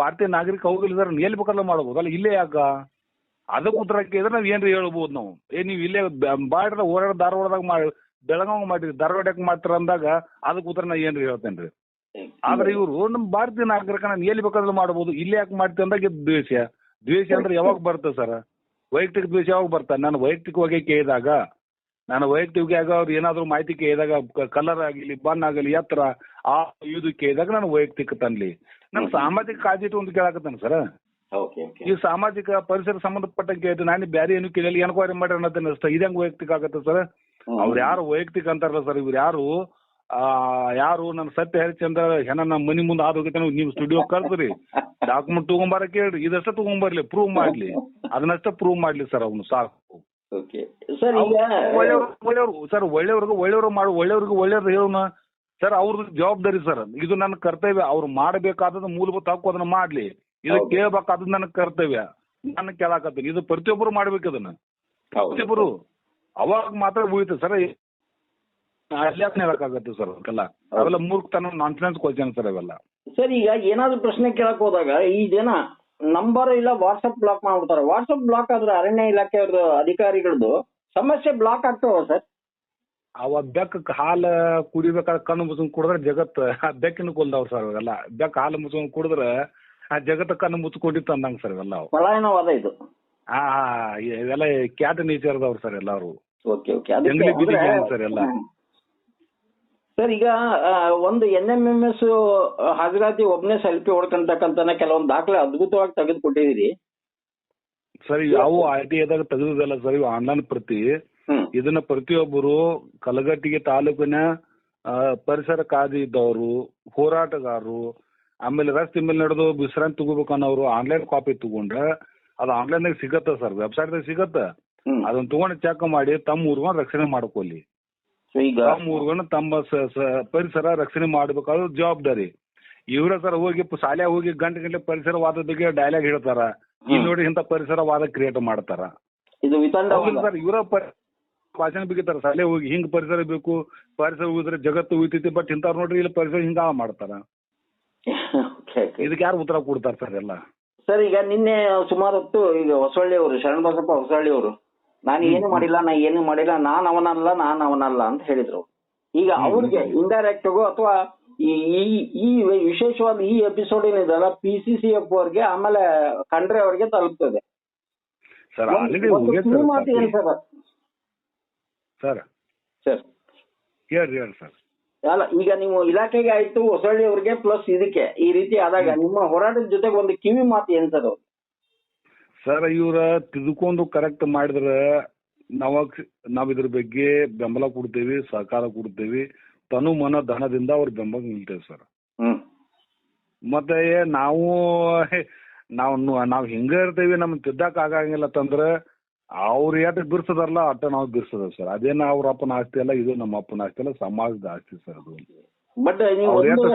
ಭಾರತೀಯ ನಾಗರಿಕ ಹೋಗಿಲ್ಲ ಸರ್ ಎಲ್ಲಿ ಬೇಕಲ್ಲ ಮಾಡಬಹುದು ಅಲ್ಲ ಇಲ್ಲೇ ಯಾಕ? ಅದಕ್ಕೆ ಉತ್ತರ ಕೇಳಿದ್ರೆ ನಾವ್ ಏನ್ರಿ ಹೇಳ್ಬೋದು ನಾವು? ಏ ನೀವು ಇಲ್ಲೇ ಬಾಡ್ರ ಹೋರಾಟ ಧಾರವಾಡದಾಗ ಮಾಡಿ ಬೆಳಗಾವ್ ಮಾಡಿರಿ ಧಾರವಾಡ ಯಾಕೆ ಮಾಡ್ತಾರ ಅಂದಾಗ ಅದಕ್ಕೆ ಉತ್ತರ ನಾ ಏನ್ರಿ ಹೇಳ್ತೇನ್ರಿ? ಆದ್ರೆ ಇವರು ನಮ್ ಭಾರತೀಯ ನಾಗರಿಕ ನಾನು ಎಲ್ಲಿ ಬೇಕಾದ್ರೂ ಮಾಡಬಹುದು ಇಲ್ಲಿ ಯಾಕೆ ಮಾಡ್ತೀವಿ ಅಂದಾಗ ಇದು ದ್ವೇಷ. ದ್ವೇಷ ಅಂದ್ರೆ ಯಾವಾಗ ಬರ್ತದೆ ಸರ್? ವೈಯಕ್ತಿಕ ದ್ವೇಷ ಯಾವಾಗ ಬರ್ತಾ? ನಾನು ವೈಯಕ್ತಿಕವಾಗಿ ಕೇಳಿದಾಗ ನಾನು ವೈಯಕ್ತಿಕವಾಗಿ ಅವ್ರು ಏನಾದ್ರು ಮಾಹಿತಿ ಕೇಳಿದಾಗ ಕಲರ್ ಆಗಲಿ ಬಣ್ಣ ಆಗಲಿ ಎತ್ತರ ಆ ಇದು ಕೇಳಿದಾಗ ನಾನು ವೈಯಕ್ತಿಕ ತನ್ಲಿ. ನಾನು ಸಾಮಾಜಿಕ ಕಾಳಜಿ ಒಂದು ಕೇಳಾಕತ್ತಾನೆ ಸರ್. ಈ ಸಾಮಾಜಿಕ ಪರಿಸರ ಸಂಬಂಧಪಟ್ಟಂಗೆ ನಾನು ಬೇರೆ ಏನು ಕೇಳಿ ಎನ್ಕ್ವೈರಿ ಮಾಡ್ರಿ ಅನ್ನೋದನ್ನ ಇದಂಗ್ ವೈಯಕ್ತಿಕ ಆಗತ್ತೆ ಸರ್. ಅವ್ರು ಯಾರು ವೈಯಕ್ತಿಕ ಅಂತಾರಲ್ಲ ಸರ್ ಇವ್ರು ಯಾರು ಆ ಯಾರು ನನ್ನ ಸತ್ಯ ಹರಿಚಂದ್ರ ಹೆಣ ನಮ್ಮ ಮನಿ ಮುಂದೆ ಆದ ಹೋಗಿತ್ತ ನೀವು ಸ್ಟುಡಿಯೋ ಕಳ್ಸ್ರಿ ಡಾಕ್ಯುಮೆಂಟ್ ತಗೊಂಬಾರ ಕೇಳ್ರಿ. ಇದಷ್ಟ ತಗೊಂಬರ್ಲಿ ಪ್ರೂವ್ ಮಾಡ್ಲಿ. ಅದನ್ನಷ್ಟ ಪ್ರೂವ್ ಮಾಡ್ಲಿ ಸರ್ ಅವನು ಸಾಕು. ಸರ್ ಒಳ್ಳೆಯವ್ರಿಗೆ ಒಳ್ಳೆಯವ್ರು ಮಾಡಿ ಒಳ್ಳೆಯವ್ರಿಗೆ ಒಳ್ಳೆಯವ್ರು ಹೇಳೋಣ. ಸರ್ ಅವ್ರದ್ದು ಜವಾಬ್ದಾರಿ ಸರ್ ಇದು ನನ್ನ ಕರ್ತವ್ಯ. ಅವ್ರು ಮಾಡಬೇಕಾದ ಮೂಲಭೂತ ಹಕ್ಕು ಅದನ್ನ ಮಾಡ್ಲಿ. ಇದು ಕೇಳ್ಬೇಕಾದ ನನ್ ನನ್ನ ಕರ್ತವ್ಯ. ನಾನು ಕೇಳಾಕತ್ತೀನಿ ಇದು ಪ್ರತಿಯೊಬ್ಬರು ಮಾಡ್ಬೇಕು ಅದನ್ನ. ಪ್ರತಿಯೊಬ್ಬರು. ಅವಾಗ ಮಾತ್ರ ಉಳಿತು ಸರ್. ಅಲ್ಯಾಕ್ ಹೇಳಕ್ಕಾಗತ್ತೆ ಸರ್ ಅದಕ್ಕೆಲ್ಲ. ಅವೆಲ್ಲ ಮೂರ್ಖತನ ನಾನ್ಸೆನ್ಸ್ ಕ್ವಶನ್ ಸರ್ ಅವೆಲ್ಲ ಸರ್ ಈಗ ಏನಾದ್ರು ಪ್ರಶ್ನೆ ಕೇಳಕ್ ಹೋದಾಗ ಈ ಜನ ನಂಬರ್ ಇಲ್ಲ ವಾಟ್ಸ್ಆಪ್ ಬ್ಲಾಕ್ ಮಾಡ್ಬಿಡ್ತಾರೆ. ವಾಟ್ಸ್ಆಪ್ ಬ್ಲಾಕ್ ಆದ್ರೆ ಅರಣ್ಯ ಇಲಾಖೆಯವ್ರದ್ದು ಅಧಿಕಾರಿಗಳದ್ದು ಸಮಸ್ಯೆ ಬ್ಲಾಕ್ ಆಗ್ತಾವ ಸರ್? ಅವ ಬೆಕ್ಕ ಹಾಲು ಕುಡಿಬೇಕಾದ ಕಣ್ಣು ಮುಚ್ಕೊಂಡ್ ಕುಡಿದ್ರೆ ಜಗತ್ ಆ ಬೆಕ್ಕಿನ ಕೊಲ್ದವ್ರು ಸರ್ ಅವೆಲ್ಲ ಬೆಕ್ಕ ಹಾಲು ಮುಚ್ಕೊಂಡ್ ಕುಡಿದ್ರೆ ಆ ಜಗತ್ತ ಕಣ್ಣು ಮುಚ್ಕೊಂಡಿತ್ತು ಅಂದಂಗ ಸರ್ ಇವೆಲ್ಲ. ಪಲಾಯನವಾದ ಇದು. ಇವೆಲ್ಲ ಕ್ಯಾಟ್ ನೇಚರ್ದವ್ರು ಸರ್ ಎಲ್ಲಾರು. Okay okay. sir ಎಲ್ಲ. ಸರ್ ಈಗ ಆ, ಒಂದು ಎನ್ ಎಂ ಎಂ ಎಸ್ ಹಾಜರಾತಿ ಒಬ್ಬನೇ ಸೆಲ್ಫಿ ಹೊಡ್ಕೊಂತಕ್ಕಂತ ಕೆಲವೊಂದು ದಾಖಲೆ ಅದ್ಭುತವಾಗಿ ತೆಗೆದುಕೊಟ್ಟಿದ್ದೀರಿ. ಸರ್ ಯಾವ ಐ ಟಿ ಐದಾಗ ತೆಗೆದಿದ್ದಲ್ಲ ಸರ್ ಇವು ಆನ್ಲೈನ್ ಪ್ರತಿ. ಹ್ಮ್. ಇದನ್ನ ಪ್ರತಿಯೊಬ್ಬರು ಕಲಗಟ್ಟಿಗೆ ತಾಲೂಕಿನ ಆ, ಪರಿಸರ ಕಾದಿ ಇದ್ದವರು ಹೋರಾಟಗಾರರು ಆಮೇಲೆ ರಸ್ತೆ ಮೇಲೆ ನಡೆದು ವಿಶ್ರಾಂತಿ ತಗೋಬೇಕು ಅನ್ನೋರು ಆನ್ಲೈನ್ ಕಾಪಿ ತಗೊಂಡ್ರೆ ಅದು ಆನ್ಲೈನ್ದಾಗ ಸಿಗತ್ತ ಸರ್ ವೆಬ್ಸೈಟ್ದಾಗ ಸಿಗತ್ತ. ಹ್ಮ್. ಅದನ್ನ ತಗೊಂಡು ಚೆಕ್ ಮಾಡಿ ತಮ್ಮ ಊರ್ಗೊಂಡು ರಕ್ಷಣೆ ಮಾಡ್ಕೊಳ್ಳಿ ಈಗ ತಮ್ಮ ಊರ್ಗೊಂಡು ತಮ್ಮ ಸ- ಸ- ಪರಿಸರ ರಕ್ಷಣೆ ಮಾಡ್ಬೇಕಾದ್ರೆ ಜವಾಬ್ದಾರಿ. ಇವ್ರ ಸರ್ ಹೋಗಿ ಪ- ಶಾಲೆ ಹೋಗಿ ಗಂಟೆ ಗಂಟೆ ಪರಿಸರವಾದ ಬಗ್ಗೆ ಡೈಲಾಗ್ ಹೇಳ್ತಾರ. ಇಲ್ಲಿ ನೋಡಿ ಇಂಥ ಪರಿಸರವಾದ ಕ್ರಿಯೇಟ್ ಮಾಡ್ತಾರ. ಇದು ವಿತಂಡ ಸರ್ ಇವರ ಭಾಷಣ ಬಿಗಿತಾರ. ಶಾಲೆ ಹೋಗಿ ಹಿಂಗ್ ಪರಿಸರ ಬೇಕು ಪರಿಸರ ಉಳಿದ್ರೆ ಜಗತ್ತು ಉಳಿತೈತಿ ಬಟ್ ಇಂಥವ್ರು ನೋಡ್ರಿ ಇಲ್ಲಿ ಪರಿಸರ ಹಿಂಗ ಮಾಡ್ತಾರ. ಇದಕ್ಕೆ ಯಾರು ಉತ್ತರ ಕೊಡ್ತಾರ ಸರ್ ಎಲ್ಲ? ಸರ್ ಈಗ ನಿನ್ನೆ ಸುಮಾರು ಹೊತ್ತು ಈಗ ಹೊಸಳ್ಳಿ ಅವರು ಶರಣಬಸಪ್ಪ ಹೊಸಳ್ಳಿ ಅವರು ನಾನು ಏನು ಮಾಡಿಲ್ಲ ನಾ ಏನು ಮಾಡಿಲ್ಲ ನಾನು ಅವನಲ್ಲ ನಾನು ಅವನಲ್ಲ ಅಂತ ಹೇಳಿದ್ರು. ಈಗ ಅವ್ರಿಗೆ ಇಂಡೈರೆಕ್ಟ್ ಅಥವಾ ಈ ಈ- ವಿಶೇಷವಾದ ಈ ಎಪಿಸೋಡ್ ಏನಿದೆಯಲ್ಲ ಪಿ ಸಿ ಸಿ ಎಫ್ ಅವ್ರಿಗೆ ಆಮೇಲೆ ಖಂಡ್ರೆ ಅವ್ರಿಗೆ ತಲುಪ್ತದೆ. ಸರ್? ಸರ್ ಸರ್ ಸರ್ ಅಲ್ಲ ಈಗ ನೀವು ಇಲಾಖೆಗೆ ಆಯ್ತು ಹೊಸಳ್ಳಿ ಅವ್ರಿಗೆ ಪ್ಲಸ್ ಇದಕ್ಕೆ ಈ ರೀತಿ ಆದಾಗ ನಿಮ್ಮ ಹೋರಾಟದ ಜೊತೆಗೆ ಒಂದು ಕಿವಿ ಮಾತು ಏನ್ ಸರ್ ಅವ್ರು ಸರ್ ಇವ್ರ ತಿದ್ಕೊಂಡು ಕರೆಕ್ಟ್ ಮಾಡಿದ್ರೆ ನಾವ ನಾವ್ ಇದ್ರ ಬಗ್ಗೆ ಬೆಂಬಲ ಕೊಡ್ತೇವಿ ಸಹಕಾರ ಕೊಡ್ತೇವಿ. ತನು ಮನ ಧನದಿಂದ ಅವ್ರ ಬೆಂಬಲ ನಿಲ್ತೇವೆ ಸರ್. ಹ್ಮ್. ಮತ್ತೆ ನಾವು ನಾವು ನಾವ್ ಹಿಂಗ ಇರ್ತೇವಿ ನಮ್ ತಿದ್ದಕ್ ಆಗಂಗಿಲ್ಲ ಅಂತಂದ್ರ ಅವ್ರ ಯಾಕೆ ಬಿರ್ಸದಾರಲ್ಲ ಅಟ್ಟ ನಾವು ಬಿರ್ಸದ ಸರ್. ಅದೇನ ಅವ್ರ ಅಪ್ಪನ ಆಸ್ತಿ ಅಲ್ಲ ಇದು ನಮ್ಮ ಅಪ್ಪನ ಆಸ್ತಿ ಅಲ್ಲ ಸಮಾಜದ ಆಸ್ತಿ ಸರ್ ಅದು. ಬಟ್ ಒಂದು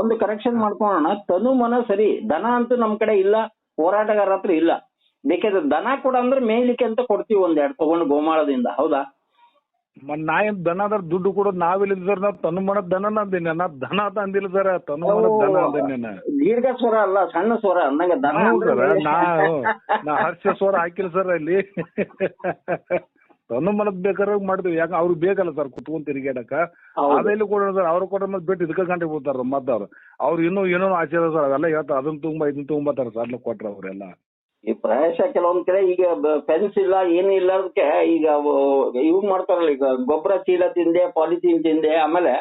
ಒಂದು ಕರೆಕ್ಷನ್ ಒಂದು ಮಾಡ್ಕೊಳ್ಳೋಣ ತನು ಮನ ಸರಿ ದನ ಅಂತೂ ನಮ್ ಕಡೆ ಇಲ್ಲ ಹೋರಾಟಗಾರ ಹತ್ರ ಇಲ್ಲ. ಬೇಕಾದ್ರೆ ದನ ಕೂಡ ಅಂದ್ರೆ ಮೇಯ್ಲಿಕ್ಕೆ ಅಂತ ಕೊಡ್ತೀವಿ ಒಂದೆರಡು ತಗೊಂಡು ಗೋಮಾಳದಿಂದ ಹೌದಾ? ಮತ್ ನಾ ಏನ್ ದನ ಅದ್ರ ದುಡ್ಡು ಕೊಡೋದು ನಾವಿಲ್ಲ ಸರ್ ನಾವ್ ತನ್ನ ಮನ ದನ ಅಂದಿನಿ ನಾ ದನ ಅಂತ ಅಂದಿಲ್ಲ ಸರ್ ತನ್ನ ಮನ ದನ ಅಂದಿನಿ ದೀರ್ಘ ಸ್ವರ ಅಲ್ಲ ಸಣ್ಣ ಸ್ವರ ಅಂದಂಗ ದನ ಸರ್ ನಾ ನಾ ಹರ್ಷ ಸ್ವರ ಹಾಕಿಲ್ಲ ಸರ್ ಅಲ್ಲಿ. ತನ್ನ ಮನದ್ ಬೇಕಾದ್ರೆ ಮಾಡ್ತೀವಿ ಯಾಕ ಅವ್ರಿಗೆ ಬೇಕಲ್ಲ ಸರ್ ಕುತ್ಕೊಂಡ್ ತಿರುಗಾಡಕ ಆಮೇಲೆ ಅದೆಲ್ಲಿ ಕೊಡೋಣ ಸರ್ ಅವ್ರು ಕೊಡೋ ಮತ್ತೆ ಬಿಟ್ಟು ಇದಕ್ಕೆ ಗಂಟೆ ಬಿಡ್ತಾರ ಮತ್ತವ್ರು ಅವ್ರು. ಇನ್ನೂ ಏನೋ ಆಚೆ ಸರ್ ಅವೆಲ್ಲ ಹೇಳ್ತಾರೆ ಅದನ್ನ ತುಂಬ ಇದನ್ನ ತುಂಬತಾರ ಸರ್ ಕೊಟ್ರ ಅವ್ರೆಲ್ಲ. ಈ ಪ್ರಾಯಶಃ ಕೆಲವೊಂದ್ ಕಡೆ ಈಗ ಫೆನ್ಸ್ ಇಲ್ಲ ಏನು ಇಲ್ಲದಕ್ಕೆ ಈಗ ಇವ್ ಮಾಡ್ತಾರಲ್ಲ ಈಗ ಗೊಬ್ಬರ ಚೀಲ ತಿಂದೆ ಪಾಲಿಥೀನ್ ತಿಂದೆ ಆಮೇಲೆ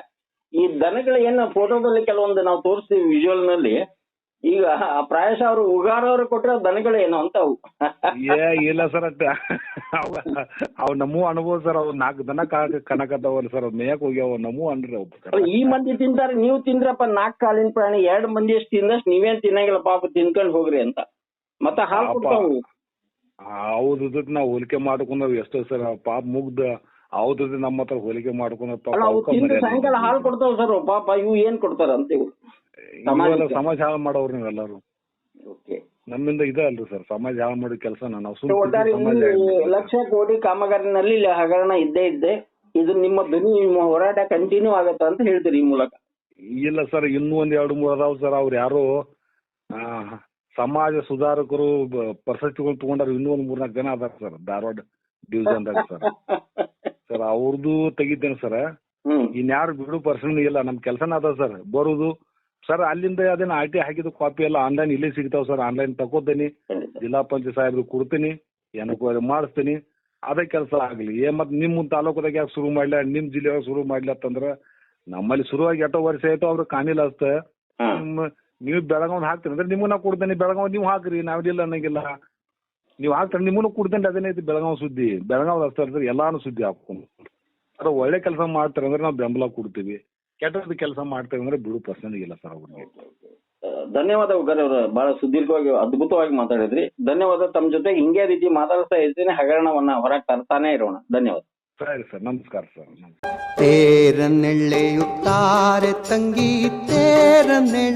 ಈ ದನಗಳು ಏನು ಫೋಟೋದಲ್ಲಿ ಕೆಲವೊಂದು ನಾವು ತೋರಿಸ್ತೀವಿ ವಿಜುವಲ್ನಲ್ಲಿ ಈಗ ಪ್ರಾಯಶಃ ಅವರು ಉಗಾರವ್ರು ಕೊಟ್ಟಿರೋ ದನಗಳೇನು ಅಂತ ಅವು ಏ ಇಲ್ಲ ಸರ್ ಅವ ನಮ್ಮೂ ಅನುಭವ ಸರ್ ಅವ್ ನಾಲ್ಕು ದನ ಕಾಕ ಕನಕತ್ತವಲ್ಲ ಸರ್ ಅವ್ ಮೇಯಕ್ ಹೋಗ್ಯಾವ ನಮ್ಮೂ ಅನ್ರಿ ಅವ್ ಈ ಮಂದಿ ತಿಂತಾರೆ ನೀವು ತಿಂದ್ರಪ್ಪ ನಾಲ್ಕು ಕಾಲಿನ ಪ್ರಾಣಿ ಎರಡ್ ಮಂದಿ ಅಷ್ಟು ತಿಂದಷ್ಟು ನೀವೇನ್ ತಿನ್ನಂಗಿಲ್ಲ ಪಾಪ ತಿನ್ಕೊಂಡ್ ಹೋಗ್ರಿ ಅಂತ. ಮತ್ತೆ ಹಾಲ್. ಕೊಡ್ತಾವು ಅವ್ರ. ಜೊತೆ ನಾವು ಹೋಲಿಕೆ ಮಾಡ್ಕೊಂಡವ್ ಎಷ್ಟೋ ಸರ್ ಪಾಪ ಮುಗ್ದ ಅವ್ರ ಜೊತೆ ನಮ್ಮ ಹತ್ರ ಹೋಲಿಕೆ ಮಾಡ್ಕೊಂಡ ಅಲ್ಲ ಅವು ತಿಂದು ಸಾಯಂಕಾಲ ಹಾಲು ಕೊಡ್ತಾವ ಸರ್ ಪಾಪ ಇವು ಏನ್ ಕೊಡ್ತಾರ ಅಂತ ಇವು ಸಮಾಜಕ್ಕೆ. ಸಮಾಜ ಹಾಳು ಮಾಡೋರು ನೀವೆಲ್ಲರೂ. ಓಕೆ. ನಮ್ಮಿಂದ ಇದೆ ಅಲ್ರಿ ಸರ್. ಸಮಾಜ ಹಾಳು ಮಾಡೋ ಕೆಲಸ ನಾವು ಒಟ್ಟಾರೆ ಲಕ್ಷ ಕೋಟಿ ಕಾಮಗಾರಿನಲ್ಲಿ ಇಲ್ಲಿ ಹಗರಣ ಇದ್ದೇ ಇದ್ದೆ. ಇದು ನಿಮ್ಮ ಧ್ವನಿ ನಿಮ್ಮ ಹೋರಾಟ ಕಂಟಿನ್ಯೂ ಆಗತ್ತ ಅಂತ ಹೇಳ್ತೀರಿ ಈ ಮೂಲಕ. ಇಲ್ಲ ಸರ್ ಇನ್ನೂ ಒಂದ್ ಎರಡು ಮೂರು ಅದಾವ ಸರ್. ಅವ್ರು ಯಾರು ಸಮಾಜ ಸುಧಾರಕರು ಪ್ರಶಸ್ತಿಗಳು ತಗೊಂಡಾರ ಇನ್ನೂ ಒಂದ್ ಮೂರ್ನಾಲ್ಕು ಜನ ಅದಾರ ಸರ್ ಧಾರವಾಡ ಡಿವಿಷನ್ದಾಗ ಸರ್. ಸರ್ ಅವ್ರದ್ದು ತೆಗಿದ್ದೇನೆ ಸರ್. ಇನ್ಯಾರು ಬಿಡು ಪರ್ಸನ್ ಇಲ್ಲ ನಮ್ ಕೆಲಸನ ಅದ ಸರ್. ಬರುದು ಸರ್ ಅಲ್ಲಿಂದ ಅದನ್ನ ಆರ್ ಟಿ ಹಾಕಿದ ಕಾಪಿ ಎಲ್ಲ ಆನ್ಲೈನ್ ಇಲ್ಲೇ ಸಿಗ್ತಾವ ಸರ್ ಆನ್ಲೈನ್ ತಗೋತೀನಿ ಜಿಲ್ಲಾ ಪಂಚಾಯತ್ ಸಾಹೇಬ್ರು ಕೊಡ್ತೀನಿ ಎನ್ಕ್ವೈರಿ ಮಾಡಿಸ್ತೀನಿ ಅದೇ ಕೆಲಸ ಆಗ್ಲಿ. ಏ ಮತ್ ನಿಮ್ ತಾಲೂಕದಾಗ ಯಾಕೆ ಶುರು ಮಾಡ್ಲ ನಿಮ್ ಜಿಲ್ಲೆಯಾಗ ಶುರು ಮಾಡ್ಲಿ ಅಂತಂದ್ರ ನಮ್ಮಲ್ಲಿ ಶುರುವಾಗಿ ಎಷ್ಟೋ ವರ್ಷ ಆಯ್ತು ಅವ್ರು ಕಾಣಿಲ್ಲ ಅಷ್ಟ. ನಿಮ್ಮ ನೀವು ಬೆಳಗಾವ್ ಹಾಕ್ತೀರಿ ಅಂದ್ರೆ ನಿಮ್ಮನ್ನ ಕೊಡ್ತೇನೆ ಬೆಳಗಾವ್ ನೀವು ಹಾಕ್ರಿ ನಾವಿಲ್ಲ ಅನ್ನಂಗಿಲ್ಲ. ನೀವು ಹಾಕ್ತಾರೆ, ನಿಮ್ಮನ್ನು ಕೊಡ್ತೇನೆ ಅದೇನೇ ಐತಿ ಬೆಳಗಾವ್ ಸುದ್ದಿ. ಬೆಳಗಾವ್ ಅಷ್ಟೇ ಅಲ್ರಿ, ಎಲ್ಲಾನು ಸುದ್ದಿ ಹಾಕೊಂಡು ಅದು ಒಳ್ಳೆ ಕೆಲಸ ಮಾಡ್ತಾರೆ ಅಂದ್ರೆ ನಾವು ಬೆಂಬಲ ಕೊಡ್ತೀವಿ. ಕೆಟ್ಟದ ಕೆಲಸ ಮಾಡ್ತೇವೆ ಅಂದ್ರೆ ಬಿಡು ಪ್ರಶ್ನೆ ಇಲ್ಲ ಸರ್ ಅವ್ರಿಗೆ. ಧನ್ಯವಾದ ಉಗರ್ ಅವ್ರ, ಬಹಳ ಸುದೀರ್ಘವಾಗಿ, ಅದ್ಭುತವಾಗಿ ಮಾತಾಡಿದ್ರಿ. ಧನ್ಯವಾದ. ತಮ್ಮ ಜೊತೆ ಹಿಂಗೇ ರೀತಿ ಮಾತಾಡ್ತಾ ಇದ್ದೇನೆ ಹಗರಣವನ್ನ ಹೊರಗೆ ತರ್ತಾನೆ ಇರೋಣ. ಧನ್ಯವಾದ. ಸರಿ ಸರ್, ನಮಸ್ಕಾರ ಸರ್ ತೇರನ್ನೆಳೆಯುತ್ತಾರೆ ತಂಗಿ, ತೇರನೆಳೆಯುತ್ತಾರೆ.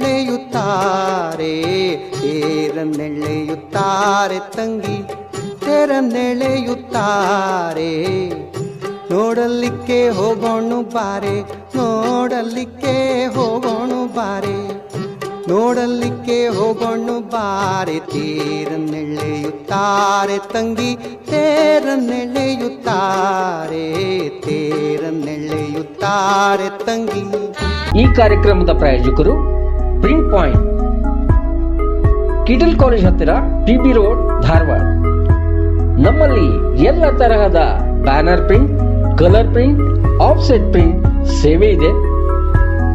ತೇರನೆಳೆಯುತ್ತಾರೆ ತಂಗಿ, ತೇರನೆಳೆಯುತ್ತಾರೆ. ನೋಡಲಿಕ್ಕೆ ಹೋಗೋಣ ಬಾರೆ, ನೋಡಲಿಕ್ಕೆ ಹೋಗೋಣ ಬಾರೆ. ನೋಡಲಿಕ್ಕೆ ಹೋಗೋಣ, ಬಾರೆ ತೇರನ್ನೆಳೆಯುತ್ತಾರೆ ತಂಗಿ, ತೇರನ್ನೆಳೆಯುತ್ತಾರೆ ತೇರನ್ನೆಳೆಯುತ್ತಾರೆ ತಂಗಿ. ಈ ಕಾರ್ಯಕ್ರಮದ ಪ್ರಾಯೋಜಕರು ಪ್ರಿಂಟ್ ಪಾಯಿಂಟ್, ಕಿಟಲ್ ಕಾಲೇಜ್ ಹತ್ತಿರ ಟಿ ಬಿ ರೋಡ್, ಧಾರವಾಡ. ನಮ್ಮಲ್ಲಿ ಎಲ್ಲ ತರಹದ banner print, colour print, offset print ಸೇವೆ ಇದೆ.